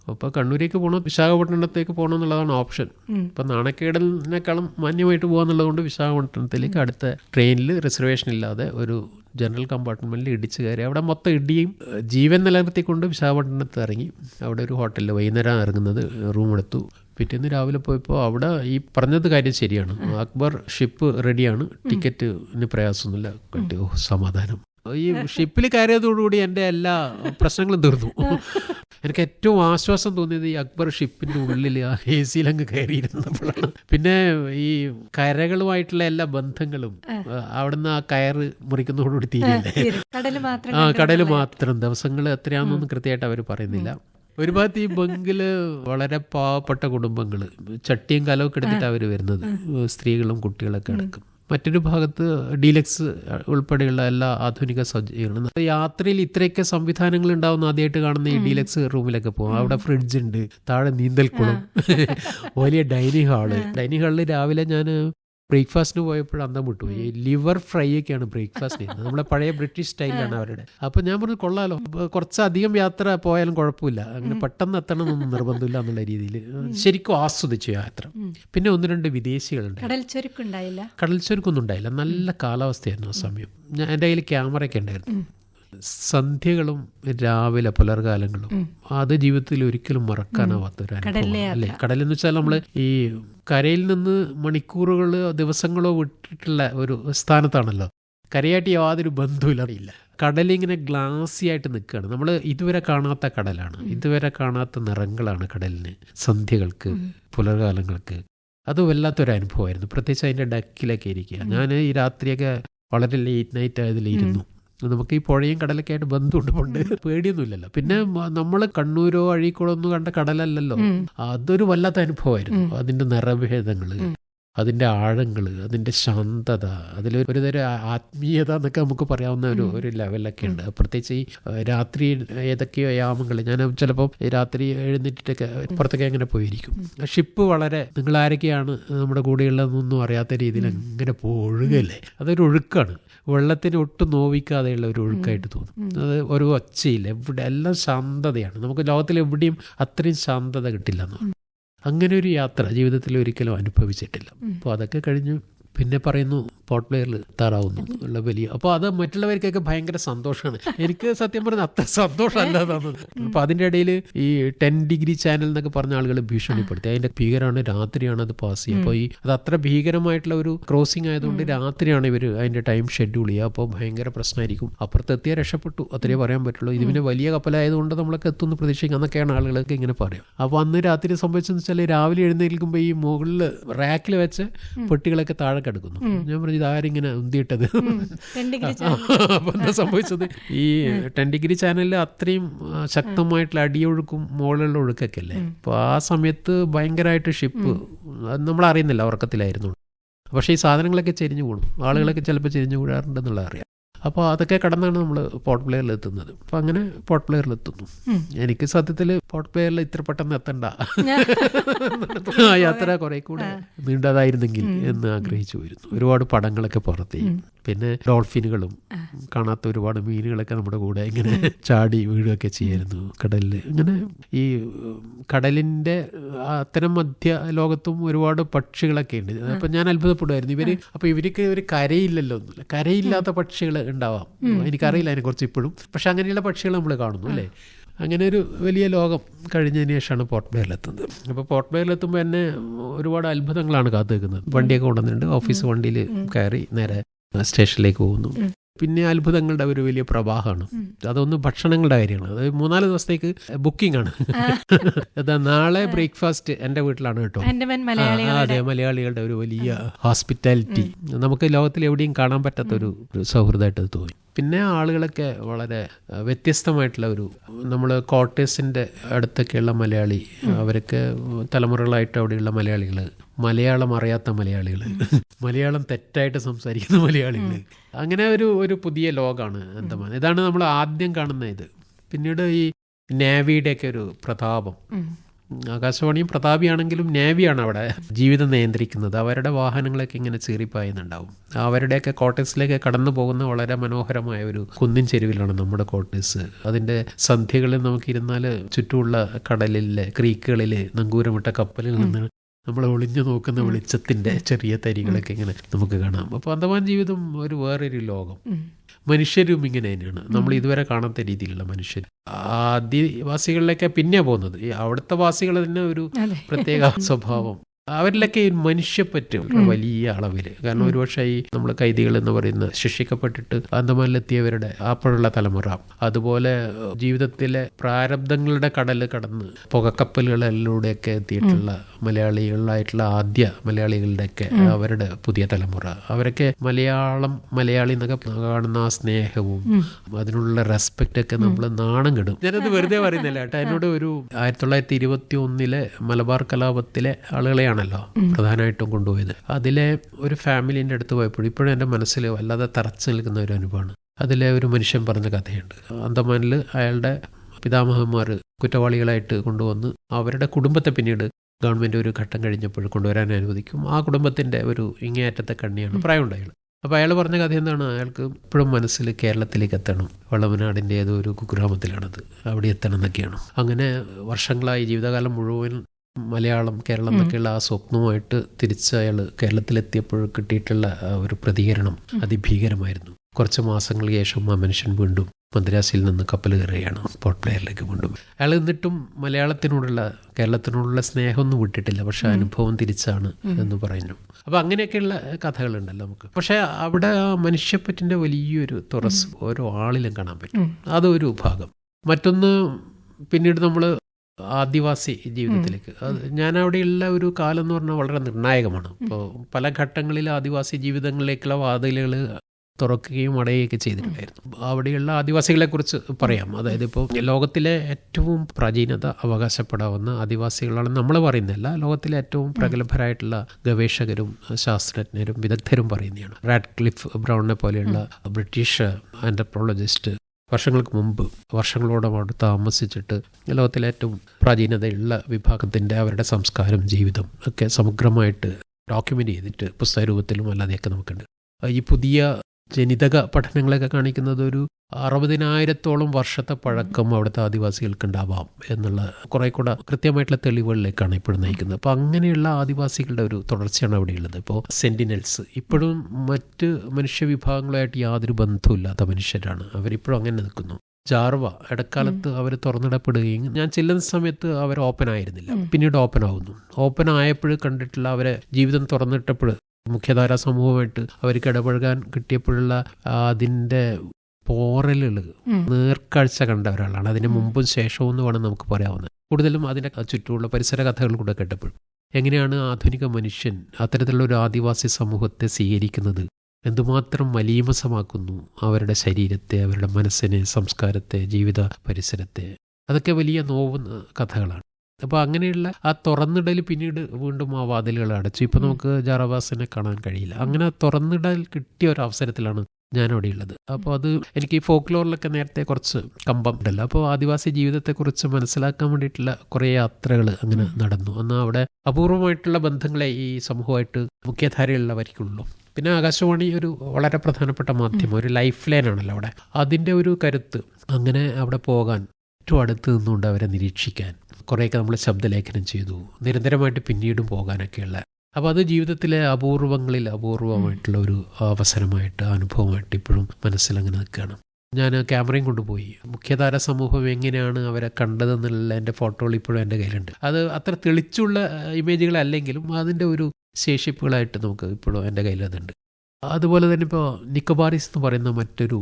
അപ്പോൾ കണ്ണൂരേക്ക് പോകണം വിശാഖപട്ടണത്തേക്ക് പോകണം എന്നുള്ളതാണ് ഓപ്ഷൻ. അപ്പം നാണക്കേടലിനേക്കാളും മാന്യമായിട്ട് പോകാന്നുള്ളതുകൊണ്ട് വിശാഖപട്ടണത്തിലേക്ക് അടുത്ത ട്രെയിനിൽ റിസർവേഷൻ ഇല്ലാതെ ഒരു ജനറൽ കമ്പാർട്ട്മെന്റിൽ ഇടിച്ച് കയറി. അവിടെ മൊത്തം ഇടിയും ജീവൻ നിലനിർത്തിക്കൊണ്ട് വിശാഖപട്ടണത്ത് ഇറങ്ങി. അവിടെ ഒരു ഹോട്ടലിൽ വൈകുന്നേരം ഇറങ്ങുന്നത് റൂം എടുത്തു. പിറ്റേന്ന് രാവിലെ പോയപ്പോൾ അവിടെ ഈ പറഞ്ഞത് കാര്യം ശരിയാണ്. അക്ബർ ഷിപ്പ് റെഡിയാണ് ടിക്കറ്റിന് പ്രയാസമൊന്നുമില്ല. കിട്ടിയോ? സമാധാനം. ഈ ഷിപ്പിൽ കയറിയതോടുകൂടി എന്റെ എല്ലാ പ്രശ്നങ്ങളും തീർന്നു. എനിക്ക് ഏറ്റവും ആശ്വാസം തോന്നിയത് ഈ അക്ബർ ഷിപ്പിന്റെ ഉള്ളിൽ ആ എ സിയിൽ അങ്ങ് കയറിയിരുന്നപ്പോഴാണ്. പിന്നെ ഈ കരകളുമായിട്ടുള്ള എല്ലാ ബന്ധങ്ങളും അവിടുന്ന് ആ കയറ് മുറിക്കുന്നതോടുകൂടി തീരെയല്ലേ തീരും. മാത്രം ആ കടൽ മാത്രം. ദിവസങ്ങൾ എത്രയാണെന്നൊന്നും കൃത്യമായിട്ട് അവർ പറയുന്നില്ല. ഒരു ഭാഗത്ത് ഈ ബംഗിൽ വളരെ പാവപ്പെട്ട കുടുംബങ്ങൾ ചട്ടിയും കലമൊക്കെ എടുത്തിട്ട് അവർ വരുന്നത്. സ്ത്രീകളും കുട്ടികളൊക്കെ അടക്കം. മറ്റൊരു ഭാഗത്ത് ഡീലക്സ് ഉൾപ്പെടെയുള്ള എല്ലാ ആധുനിക സജ്ജീകരണം യാത്രയിൽ ഇത്രയൊക്കെ സംവിധാനങ്ങൾ ഉണ്ടാവുന്ന ആദ്യമായിട്ട് കാണുന്ന ഈ ഡീലക്സ് റൂമിലൊക്കെ പോകും. അവിടെ ഫ്രിഡ്ജ് ഉണ്ട് താഴെ നീന്തൽക്കുളം. വലിയ ഡൈനിങ് ഹാൾ. ഡൈനിങ് ഹാളിൽ രാവിലെ ഞാൻ ബ്രേക്ക്ഫാസ്റ്റിന് പോയപ്പോൾ അന്തം ഈ ലിവർ ഫ്രൈ ഒക്കെയാണ് ബ്രേക്ക്ഫാസ്റ്റ് ചെയ്യുന്നത്. നമ്മളെ പഴയ ബ്രിട്ടീഷ് സ്റ്റൈലാണ് അവരുടെ. അപ്പോൾ ഞാൻ പറഞ്ഞു കൊള്ളാലോ. കുറച്ചധികം യാത്ര പോയാലും കുഴപ്പമില്ല. അങ്ങനെ പെട്ടെന്ന് എത്തണം എന്നൊന്നും നിർബന്ധമില്ല എന്നുള്ള രീതിയിൽ ശരിക്കും ആസ്വദിച്ചു യാത്ര. പിന്നെ ഒന്ന് രണ്ട് വിദേശികളുണ്ട്. കടൽ കടൽച്ചൊരുക്കൊന്നും കടൽ ചുരുക്കൊന്നും ഉണ്ടായില്ല. നല്ല കാലാവസ്ഥയായിരുന്നു ആ സമയം. ഞാൻ എന്റെ കയ്യിൽ ക്യാമറയൊക്കെ ഉണ്ടായിരുന്നു. സന്ധ്യകളും രാവിലെ പുലർകാലങ്ങളും അത് ജീവിതത്തിൽ ഒരിക്കലും മറക്കാനാവാത്ത ഒരു അല്ലെ? അല്ലേ കടലെന്ന് വെച്ചാൽ നമ്മൾ ഈ കരയിൽ നിന്ന് മണിക്കൂറുകളോ ദിവസങ്ങളോ വിട്ടിട്ടുള്ള ഒരു സ്ഥാനത്താണല്ലോ. കരയായിട്ട് യാതൊരു ബന്ധവുമില്ല. കടലിങ്ങനെ ഗ്ലാസി ആയിട്ട് നിൽക്കുകയാണ്. നമ്മൾ ഇതുവരെ കാണാത്ത കടലാണ്. ഇതുവരെ കാണാത്ത നിറങ്ങളാണ് കടലിന് സന്ധ്യകൾക്ക് പുലർകാലങ്ങൾക്ക്. അത് വല്ലാത്തൊരു അനുഭവമായിരുന്നു. പ്രത്യേകിച്ച് അതിന്റെ ഡക്കിലൊക്കെ ഇരിക്കുക. ഞാൻ ഈ രാത്രിയൊക്കെ വളരെ ലേറ്റ് നൈറ്റ് ആയതിൽ ഇരുന്നു. നമുക്ക് ഈ പുഴയും കടലൊക്കെ ആയിട്ട് ബന്ധമുണ്ട് പണ്ട്. പേടിയൊന്നുമില്ലല്ലോ. പിന്നെ നമ്മൾ കണ്ണൂരോ അഴീക്കോളോ ഒന്നും കണ്ട കടലല്ലല്ലോ. അതൊരു വല്ലാത്ത അനുഭവമായിരുന്നു. അതിന്റെ നിറഭേദങ്ങൾ. അതിന്റെ ആഴങ്ങൾ അതിന്റെ ശാന്തത അതിൽ ഒരു തരം ആത്മീയത എന്നൊക്കെ നമുക്ക് പറയാവുന്ന ഒരു ഒരു ലെവലൊക്കെ ഉണ്ട് പ്രത്യേകിച്ച് ഈ രാത്രി ഏതൊക്കെയോ യാമങ്ങൾ ഞാൻ ചിലപ്പോൾ രാത്രി എഴുന്നേറ്റിട്ടൊക്കെ പുറത്തൊക്കെ അങ്ങനെ പോയിരിക്കും. ഷിപ്പ് വളരെ നിങ്ങൾ ആരൊക്കെയാണ് നമ്മുടെ കൂടെയുള്ളതെന്നൊന്നും അറിയാത്ത രീതിയിൽ അങ്ങനെ ഒഴുകല്ലേ അതൊരു ഒഴുക്കാണ്. വെള്ളത്തിന് ഒട്ടും നോവിക്കാതെയുള്ള ഒരു ഒഴുക്കായിട്ട് തോന്നും. അത് ഒരു ഒച്ചയില്ല. എവിടെ എല്ലാം ശാന്തതയാണ്. നമുക്ക് ലോകത്തിൽ എവിടെയും അത്രയും ശാന്തത കിട്ടില്ല എന്നാണ് അങ്ങനെ ഒരു യാത്ര ജീവിതത്തിൽ ഒരിക്കലും അനുഭവിച്ചിട്ടില്ല. അപ്പോൾ അതൊക്കെ കഴിഞ്ഞ് പിന്നെ പറയുന്നു പോട്ട് പ്ലെയറിൽ താറാവുന്നു. ഉള്ള വലിയ അപ്പോൾ അത് മറ്റുള്ളവർക്കൊക്കെ ഭയങ്കര സന്തോഷമാണ് എനിക്ക് സത്യം പറഞ്ഞാൽ അത്ര സന്തോഷമല്ല തന്നത് അപ്പോൾ അതിന്റെ ഇടയിൽ ഈ ടെൻ ഡിഗ്രി ചാനൽ എന്നൊക്കെ പറഞ്ഞ ആളുകൾ ഭീഷണിപ്പെടുത്തി. അതിന്റെ ഭീകരമാണ് രാത്രിയാണ് അത് പാസ് ചെയ്യുക. അപ്പോൾ ഈ അത് അത്ര ഭീകരമായിട്ടുള്ള ഒരു ക്രോസിംഗ് ആയതുകൊണ്ട് രാത്രിയാണ് ഇവർ അതിന്റെ ടൈം ഷെഡ്യൂൾ ചെയ്യുക. അപ്പോൾ ഭയങ്കര പ്രശ്നമായിരിക്കും. അപ്പുറത്തെത്തിയാൽ രക്ഷപ്പെട്ടു. അത്രേ പറയാൻ പറ്റുള്ളൂ. ഇത് പിന്നെ വലിയ കപ്പലായതുകൊണ്ട് നമ്മളൊക്കെ എത്തുമെന്ന് പ്രതീക്ഷിക്കാം എന്നൊക്കെയാണ് ആളുകളൊക്കെ ഇങ്ങനെ പറയാം അപ്പോൾ അന്ന് രാത്രി സംഭവിച്ചെന്ന് വെച്ചാൽ രാവിലെ എഴുന്നേൽക്കുമ്പോൾ ഈ മുകളിൽ റാക്കിൽ വെച്ച് പെട്ടികളൊക്കെ താഴെ കിടക്കുന്നു. ഞാൻ പറഞ്ഞു ഇതാരിങ്ങനെ ഉന്തിയിട്ടത്? അപ്പൊ എന്താ സംഭവിച്ചത്? ഈ ടെൻ ഡിഗ്രി ചാനലിൽ അത്രയും ശക്തമായിട്ടുള്ള അടിയൊഴുക്കും മുകളിലുള്ള ഒഴുക്കൊക്കെ അല്ലേ അപ്പോൾ ആ സമയത്ത് ഭയങ്കരമായിട്ട് ഷിപ്പ് അത് നമ്മൾ അറിയുന്നില്ല ഉറക്കത്തിലായിരുന്നു. പക്ഷേ ഈ സാധനങ്ങളൊക്കെ ചെരിഞ്ഞു കൂടും. ആളുകളൊക്കെ ചിലപ്പോൾ ചെരിഞ്ഞു കൂടാറുണ്ടെന്നുള്ള അറിയാം. അപ്പോൾ അതൊക്കെ കടന്നാണ് നമ്മൾ പോട്ട് പ്ലെയറിൽ എത്തുന്നത്. അപ്പോൾ അങ്ങനെ പോട്ട് പ്ലെയറിൽ എത്തുന്നു. എനിക്ക് സത്യത്തിൽ പോട്ട് പ്ലെയറിൽ ഇത്ര പെട്ടെന്ന് എത്തണ്ട. ആ യാത്ര കുറെ കൂടെ നീണ്ടതായിരുന്നെങ്കിൽ എന്ന് ആഗ്രഹിച്ചു വരുന്നു ഒരുപാട് പടങ്ങളൊക്കെ പുറത്ത് ചെയ്യും പിന്നെ ഡോൾഫിനുകളും കാണാത്ത ഒരുപാട് മീനുകളൊക്കെ നമ്മുടെ കൂടെ ഇങ്ങനെ ചാടി വീഴുകയൊക്കെ ചെയ്യായിരുന്നു കടലിൽ ഇങ്ങനെ ഈ കടലിന്റെ അത്തരം മധ്യ ലോകത്തും ഒരുപാട് പക്ഷികളൊക്കെ ഉണ്ട്. അപ്പൊ ഞാൻ അത്ഭുതപ്പെടുമായിരുന്നു. ഇവർ അപ്പൊ ഇവർക്ക് ഒരു കരയില്ലല്ലോ ഒന്നുമില്ല കരയില്ലാത്ത പക്ഷികൾ ഉണ്ടാവാം. എനിക്കറിയില്ല അതിനെ കുറിച്ച് ഇപ്പോഴും. പക്ഷെ അങ്ങനെയുള്ള പക്ഷികൾ നമ്മൾ കാണുന്നു അല്ലേ? അങ്ങനെ ഒരു വലിയ ലോകം കഴിഞ്ഞതിന് ശേഷമാണ് പോർട്ട് അപ്പോൾ പോർട്ട് ബ്ലെയറിലെത്തുമ്പോൾ എന്നെ ഒരുപാട് അത്ഭുതങ്ങളാണ് കാത്തു നിൽക്കുന്നത്. വണ്ടിയൊക്കെ കൊണ്ടുവന്നിട്ടുണ്ട്. ഓഫീസ് വണ്ടിയിൽ കയറി നേരെ സ്റ്റേഷനിലേക്ക് പോകുന്നു. പിന്നെ അത്ഭുതങ്ങളുടെ ഒരു വലിയ പ്രവാഹമാണ്. അതൊന്ന് ഭക്ഷണങ്ങളുടെ കാര്യമാണ്. അത് മൂന്നാൽ ദിവസത്തേക്ക് ബുക്കിംഗ് ആണ്. അതാ നാളെ ബ്രേക്ക്ഫാസ്റ്റ് എന്റെ വീട്ടിലാണ് കേട്ടോ. അതെ മലയാളികളുടെ ഒരു വലിയ ഹോസ്പിറ്റാലിറ്റി നമുക്ക് ലോകത്തിൽ എവിടെയും കാണാൻ പറ്റാത്ത ഒരു ഒരു സൗഹൃദമായിട്ട് തോന്നി. പിന്നെ ആളുകളൊക്കെ വളരെ വ്യത്യസ്തമായിട്ടുള്ള ഒരു നമ്മൾ കോട്ടേഴ്സിന്റെ അടുത്തൊക്കെയുള്ള മലയാളി അവരൊക്കെ തലമുറകളായിട്ട് അവിടെയുള്ള മലയാളികൾ മലയാളം അറിയാത്ത മലയാളികൾ മലയാളം തെറ്റായിട്ട് സംസാരിക്കുന്ന മലയാളികൾ അങ്ങനെ ഒരു ഒരു പുതിയ ലോകമാണ് അന്തമാൻ ഇതാണ് നമ്മൾ ആദ്യം കാണുന്ന ഇത്. പിന്നീട് ഈ നേവിയുടെയൊക്കെ ഒരു പ്രതാപം. ആകാശവാണിയും പ്രതാപിയാണെങ്കിലും നേവിയാണ് അവിടെ ജീവിതം നിയന്ത്രിക്കുന്നത്. അവരുടെ വാഹനങ്ങളൊക്കെ ഇങ്ങനെ ചീറിപ്പായുന്നുണ്ടാവും. അവരുടെയൊക്കെ ക്വാർട്ടേഴ്സിലേക്ക് കടന്നു പോകുന്ന വളരെ മനോഹരമായ ഒരു കുന്നിൻ ചെരുവിലാണ് നമ്മുടെ ക്വാർട്ടേഴ്സ് അതിന്റെ സന്ധ്യകളിൽ നമുക്കിരുന്നാൽ ചുറ്റുമുള്ള കടലിലെ ക്രീക്കുകളിൽ നങ്കൂരമിട്ട കപ്പലിൽ നിന്ന് നമ്മൾ ഒളിഞ്ഞു നോക്കുന്ന വെളിച്ചത്തിന്റെ ചെറിയ തരികളൊക്കെ ഇങ്ങനെ നമുക്ക് കാണാം. അപ്പോൾ അന്തമാൻ ജീവിതം ഒരു വേറൊരു ലോകം. മനുഷ്യരും ഇങ്ങനെ തന്നെയാണ്. നമ്മൾ ഇതുവരെ കാണാത്ത രീതിയിലുള്ള മനുഷ്യർ. ആദിവാസികളിലൊക്കെ പിന്നെ പോകുന്നത്. അവിടുത്തെ വാസികൾ തന്നെ ഒരു പ്രത്യേക സ്വഭാവം. അവരിലൊക്കെ ഈ മനുഷ്യപ്പറ്റ് വലിയ അളവിൽ കാരണം ഒരുപക്ഷെ ഈ നമ്മൾ കൈദികൾ എന്ന് പറയുന്ന ശിക്ഷിക്കപ്പെട്ടിട്ട് അന്തമാനിലെത്തിയവരുടെ അപ്പോഴുള്ള തലമുറ. അതുപോലെ ജീവിതത്തിലെ പ്രാരബ്ധങ്ങളുടെ കടൽ കടന്ന് പുകക്കപ്പലുകളിലൂടെയൊക്കെ എത്തിയിട്ടുള്ള മലയാളികളായിട്ടുള്ള ആദ്യ മലയാളികളുടെയൊക്കെ അവരുടെ പുതിയ തലമുറ. അവരൊക്കെ മലയാളം മലയാളി എന്നൊക്കെ കാണുന്ന ആ സ്നേഹവും അതിനുള്ള റെസ്പെക്റ്റ് ഒക്കെ നമ്മൾ നാണം കെടും. ഞാനത് വെറുതെ പറയുന്നില്ല കേട്ടോ. എന്നോട് ഒരു ആയിരത്തി തൊള്ളായിരത്തി ഇരുപത്തി ഒന്നിലെ മലബാർ കലാപത്തിലെ ആളുകളെയാണല്ലോ പ്രധാനമായിട്ടും കൊണ്ടുപോയത്. അതിലെ ഒരു ഫാമിലിന്റെ അടുത്ത് പോയപ്പോൾ ഇപ്പോഴും എന്റെ മനസ്സിൽ വല്ലാതെ തറച്ചു നിൽക്കുന്ന ഒരു അനുഭവമാണ്. അതിലെ ഒരു മനുഷ്യൻ പറഞ്ഞ കഥയുണ്ട്. അന്തമാനിൽ അയാളുടെ പിതാമഹന്മാർ കുറ്റവാളികളായിട്ട് കൊണ്ടുവന്ന് അവരുടെ കുടുംബത്തെ പിന്നീട് ഗവൺമെന്റ് ഒരു ഘട്ടം കഴിഞ്ഞപ്പോൾ കൊണ്ടുവരാൻ അനുവദിക്കും. ആ കുടുംബത്തിന്റെ ഒരു ഇങ്ങേയറ്റത്തെ കണ്ണിയാണ് പ്രായമുണ്ടായത് അപ്പോൾ അയാൾ പറഞ്ഞ കഥ എന്താണ്? അയാൾക്ക് ഇപ്പോഴും മനസ്സിൽ കേരളത്തിലേക്ക് എത്തണം. വള്ളവനാടിന്റെ ഏതോ ഒരു കുഗ്രാമത്തിലാണത്. അവിടെ എത്തണം എന്നൊക്കെയാണ്. അങ്ങനെ വർഷങ്ങളായി ജീവിതകാലം മുഴുവൻ മലയാളം കേരളം എന്നൊക്കെയുള്ള ആ സ്വപ്നമായിട്ട് തിരിച്ച് അയാൾ കേരളത്തിലെത്തിയപ്പോൾ കിട്ടിയിട്ടുള്ള ഒരു പ്രതികരണം അതിഭീകരമായിരുന്നു. കുറച്ച് മാസങ്ങൾക്ക് ശേഷം ആ മനുഷ്യൻ വീണ്ടും മദ്രാസിൽ നിന്ന് കപ്പൽ കയറുകയാണ് പോർട്ട് പ്ലെയറിലേക്ക് വീണ്ടും അയാൾ എന്നിട്ടും മലയാളത്തിനോടുള്ള കേരളത്തിനോടുള്ള സ്നേഹമൊന്നും വിട്ടിട്ടില്ല. പക്ഷെ അനുഭവം തിരിച്ചാണ് എന്ന് പറയുന്നു. അപ്പോൾ അങ്ങനെയൊക്കെയുള്ള കഥകളുണ്ടല്ലോ നമുക്ക്. പക്ഷേ അവിടെ ആ മനുഷ്യപ്പറ്റിന്റെ വലിയൊരു തുറസ് ഓരോ ആളിലും കാണാൻ പറ്റും. അതൊരു ഭാഗം. മറ്റൊന്ന് പിന്നീട് നമ്മൾ ആദിവാസി ജീവിതത്തിലേക്ക്. അത് ഞാൻ അവിടെയുള്ള ഒരു കാലം എന്ന് പറഞ്ഞാൽ വളരെ നിർണായകമാണ്. ഇപ്പോൾ പല ഘട്ടങ്ങളിൽ ആദിവാസി ജീവിതങ്ങളിലേക്കുള്ള വാതിലുകൾ തുറക്കുകയും അടയുകയൊക്കെ ചെയ്തിട്ടുണ്ടായിരുന്നു. അവിടെയുള്ള ആദിവാസികളെ കുറിച്ച് പറയാം. അതായത് ഇപ്പോൾ ലോകത്തിലെ ഏറ്റവും പ്രാചീനത അവകാശപ്പെടാവുന്ന ആദിവാസികളാണ് നമ്മൾ പറയുന്നില്ല ലോകത്തിലെ ഏറ്റവും പ്രഗത്ഭരായിട്ടുള്ള ഗവേഷകരും ശാസ്ത്രജ്ഞരും വിദഗ്ധരും പറയുന്നതാണ്. റാഡ് ക്ലിഫ് ബ്രൗണിനെ പോലെയുള്ള ബ്രിട്ടീഷ് ആൻഡ്രപ്രോളജിസ്റ്റ് വർഷങ്ങൾക്ക് മുമ്പ് വർഷങ്ങളോടെ അവിടെ താമസിച്ചിട്ട് ലോകത്തിലെ ഏറ്റവും പ്രാചീനതയുള്ള വിഭാഗത്തിന്റെ അവരുടെ സംസ്കാരം ജീവിതം ഒക്കെ സമഗ്രമായിട്ട് ഡോക്യുമെന്റ് ചെയ്തിട്ട് പുസ്തക രൂപത്തിലും അല്ലാതെയൊക്കെ നമുക്കുണ്ട്. ഈ പുതിയ ജനിതക പഠനങ്ങളൊക്കെ കാണിക്കുന്നത് ഒരു അറുപതിനായിരത്തോളം വർഷത്തെ പഴക്കം അവിടുത്തെ ആദിവാസികൾക്ക് ഉണ്ടാവാം എന്നുള്ള കുറെ കൂടെ കൃത്യമായിട്ടുള്ള തെളിവുകളിലേക്കാണ് ഇപ്പോഴും നയിക്കുന്നത്. അപ്പോൾ അങ്ങനെയുള്ള ആദിവാസികളുടെ ഒരു തുടർച്ചയാണ് അവിടെയുള്ളത്. ഇപ്പോൾ സെന്റിനൽസ് ഇപ്പോഴും മറ്റ് മനുഷ്യ വിഭാഗങ്ങളുമായിട്ട് യാതൊരു ബന്ധവുമില്ലാത്ത മനുഷ്യരാണ്. അവരിപ്പോഴും അങ്ങനെ നിൽക്കുന്നു. ജാർവ ഇടക്കാലത്ത് അവർ തുറന്നിടപ്പെടുകയും ഞാൻ ചെല്ലുന്ന സമയത്ത് അവർ ഓപ്പൺ ആയിരുന്നില്ല. പിന്നീട് ഓപ്പൺ ആവുന്നു. ഓപ്പൺ ആയപ്പോൾ കണ്ടിട്ടുള്ള അവരെ ജീവിതം തുറന്നിട്ടപ്പോൾ മുഖ്യധാരാ സമൂഹമായിട്ട് അവർക്ക് ഇടപഴകാൻ കിട്ടിയപ്പോഴുള്ള അതിന്റെ പോറലുകൾ. നേർക്കാഴ്ച കണ്ട ഒരാളാണ്. അതിന് മുമ്പും ശേഷവും എന്ന് വേണം നമുക്ക് പറയാവുന്നത്. കൂടുതലും അതിന്റെ ചുറ്റുമുള്ള പരിസര കഥകൾ കൂടെ കേട്ടപ്പോഴും എങ്ങനെയാണ് ആധുനിക മനുഷ്യൻ അത്തരത്തിലുള്ള ഒരു ആദിവാസി സമൂഹത്തെ സ്വീകരിക്കുന്നത്? എന്തുമാത്രം മലീമസമാക്കുന്നു അവരുടെ ശരീരത്തെ അവരുടെ മനസ്സിനെ സംസ്കാരത്തെ ജീവിത പരിസരത്തെ? അതൊക്കെ വലിയ നോവുന്ന കഥകളാണ്. അപ്പോൾ അങ്ങനെയുള്ള ആ തുറന്നിടൽ പിന്നീട് വീണ്ടും ആ വാതിലുകൾ അടച്ചു. ഇപ്പം നമുക്ക് ജാറാബാസിനെ കാണാൻ കഴിയില്ല. അങ്ങനെ തുറന്നിടൽ കിട്ടിയ ഒരു അവസരത്തിലാണ് ഞാൻ അവിടെ ഉള്ളത്. അപ്പോൾ അത് എനിക്ക് ഈ ഫോക്ലോറിലൊക്കെ നേരത്തെ കുറച്ച് കമ്പം ഉണ്ടല്ലോ അപ്പോൾ ആദിവാസി ജീവിതത്തെക്കുറിച്ച് മനസ്സിലാക്കാൻ വേണ്ടിയിട്ടുള്ള കുറേ യാത്രകൾ അങ്ങനെ നടന്നു. എന്നാൽ അവിടെ അപൂർവമായിട്ടുള്ള ബന്ധങ്ങളെ ഈ സമൂഹമായിട്ട് മുഖ്യധാരയുള്ളവർക്കുള്ളൂ പിന്നെ ആകാശവാണി ഒരു വളരെ പ്രധാനപ്പെട്ട മാധ്യമം ഒരു ലൈഫ് ലൈൻ ആണല്ലോ അവിടെ. അതിന്റെ ഒരു കരുത്ത് അങ്ങനെ അവിടെ പോകാൻ ഏറ്റവും അടുത്ത് നിന്നുകൊണ്ട് അവരെ നിരീക്ഷിക്കാൻ. കുറേയൊക്കെ നമ്മൾ ശബ്ദലേഖനം ചെയ്തു നിരന്തരമായിട്ട് പിന്നീടും പോകാനൊക്കെയുള്ള. അപ്പോൾ അത് ജീവിതത്തിലെ അപൂർവങ്ങളിൽ അപൂർവമായിട്ടുള്ള ഒരു അവസരമായിട്ട് അനുഭവമായിട്ട് ഇപ്പോഴും മനസ്സിലങ്ങനെ നിൽക്കുകയാണ് ഞാൻ ക്യാമറയും കൊണ്ടുപോയി. മുഖ്യധാര സമൂഹം എങ്ങനെയാണ് അവരെ കണ്ടതെന്നുള്ള എന്റെ ഫോട്ടോകൾ ഇപ്പോഴും എന്റെ കയ്യിലുണ്ട്. അത് അത്ര തെളിച്ചുള്ള ഇമേജുകളല്ലെങ്കിലും അതിന്റെ ഒരു ശേഷിപ്പുകളായിട്ട് നമുക്ക് ഇപ്പോഴും എന്റെ കയ്യിൽ അതുണ്ട് അതുപോലെ തന്നെ ഇപ്പോൾ നിക്കോബാറിസ് എന്ന് പറയുന്ന മറ്റൊരു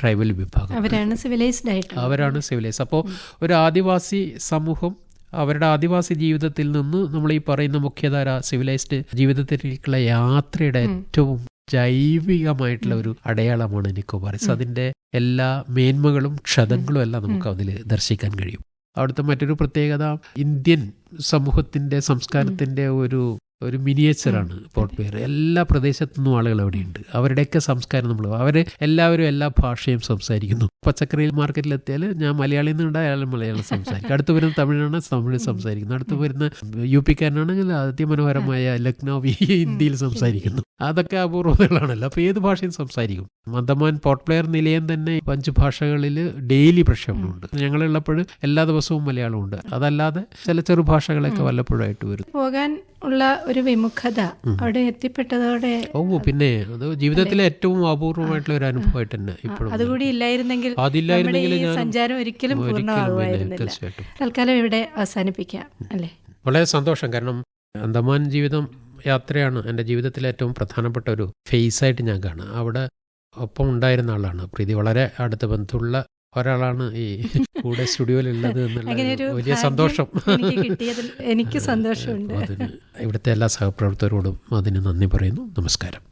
ട്രൈബൽ വിഭാഗം. അവരാണ് സിവിലൈസ്ഡ് ആയിട്ട് അവരാണ് സിവിലൈസ് അപ്പോൾ ഒരു ആദിവാസി സമൂഹം അവരുടെ ആദിവാസി ജീവിതത്തിൽ നിന്ന് നമ്മൾ ഈ പറയുന്ന മുഖ്യധാര സിവിലൈസ്ഡ് ജീവിതത്തിലേക്കുള്ള യാത്രയുടെ ഏറ്റവും ജൈവികമായിട്ടുള്ള ഒരു അടയാളമാണ് നിക്കോബാറിസ് അതിന്റെ എല്ലാ മേന്മകളും ക്ഷതങ്ങളും എല്ലാം നമുക്ക് അതിൽ ദർശിക്കാൻ കഴിയും. അവിടുത്തെ മറ്റൊരു പ്രത്യേകത ഇന്ത്യൻ സമൂഹത്തിന്റെ സംസ്കാരത്തിന്റെ ഒരു ഒരു മിനിയേച്ചറാണ് പോർട്ട് പേർ എല്ലാ പ്രദേശത്തു നിന്നും ആളുകൾ അവിടെയുണ്ട്. അവരുടെയൊക്കെ സംസ്കാരം നമ്മൾ അവർ എല്ലാവരും എല്ലാ ഭാഷയും സംസാരിക്കുന്നു. പച്ചക്കറി മാർക്കറ്റിലെത്തിയാൽ ഞാൻ മലയാളിയിൽ നിന്നുണ്ട് അയാൾ മലയാളം സംസാരിക്കും. അടുത്ത് വരുന്ന തമിഴാണ് തമിഴ് സംസാരിക്കുന്നു. അടുത്ത് വരുന്ന യു പിക്കാരനാണെങ്കിൽ അതിമനോഹരമായ ലക്നൌവി ഹിന്ദിയിൽ സംസാരിക്കുന്നു. അതൊക്കെ അപൂർവതകളാണല്ലോ അപ്പോൾ ഏത് ഭാഷയും സംസാരിക്കും. മന്ദമാൻ പോർട്ട് പ്ലെയർ നിലയം തന്നെ അഞ്ച് ഭാഷകളിൽ ഡെയിലി പ്രക്ഷേപണമുണ്ട്. ഞങ്ങളുള്ളപ്പോൾ എല്ലാ ദിവസവും മലയാളമുണ്ട്. അതല്ലാതെ ചില ചെറു ഭാഷകളൊക്കെ വല്ലപ്പോഴായിട്ട് വരും. പോകാൻ ഉള്ള ഒരു വിമുഖത അവിടെ എത്തിപ്പെട്ടതോടെ ഓ പിന്നെ അത് ജീവിതത്തിലെ ഏറ്റവും അപൂർവമായിട്ടുള്ള ഒരു അനുഭവമായിട്ട് തന്നെ ഇപ്പോഴും അതുകൂടി ഇല്ലായിരുന്നെങ്കിൽ അതില്ലായിരുന്നെങ്കിൽ ഈ സഞ്ചാരം ഒരിക്കലും പൂർണമാകുമായിരുന്നില്ല തൽക്കാലം ഇവിടെ അവസാനിപ്പിക്കാം അല്ലേ? വളരെ സന്തോഷം. കാരണം അന്തമാൻ ജീവിതം യാത്രയാണ് എന്റെ ജീവിതത്തിലെ ഏറ്റവും പ്രധാനപ്പെട്ട ഒരു ഫേസ് ആയിട്ട് ഞാൻ കാണുക. അവിടെ ഒപ്പം ഉണ്ടായിരുന്ന ആളാണ് പ്രീതി. വളരെ അടുത്ത ബന്ധമുള്ള ഒരാളാണ് ഈ കൂടെ സ്റ്റുഡിയോയിലുള്ളത് എന്നുള്ള വലിയ സന്തോഷം. എനിക്ക് കിട്ടിയതിൽ എനിക്ക് സന്തോഷമുണ്ട്. ഇവിടുത്തെ എല്ലാ സഹപ്രവർത്തകരോടും അതിന് നന്ദി പറയുന്നു. നമസ്കാരം.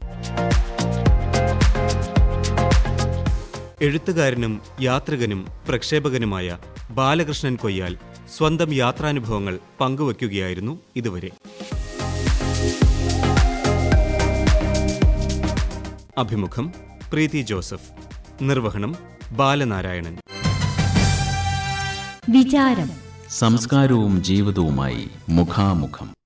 എഴുത്തുകാരനും യാത്രികനും പ്രക്ഷേപകനുമായ ബാലകൃഷ്ണൻ കൊയ്യാൽ സ്വന്തം യാത്രാനുഭവങ്ങൾ പങ്കുവയ്ക്കുകയായിരുന്നു ഇതുവരെ. അഭിമുഖം പ്രീതി ജോസഫ്. നിർവഹണം ബാലനാരായണൻ. വിചാരം. സംസ്കാരവും ജീവിതവുമായി മുഖാമുഖം.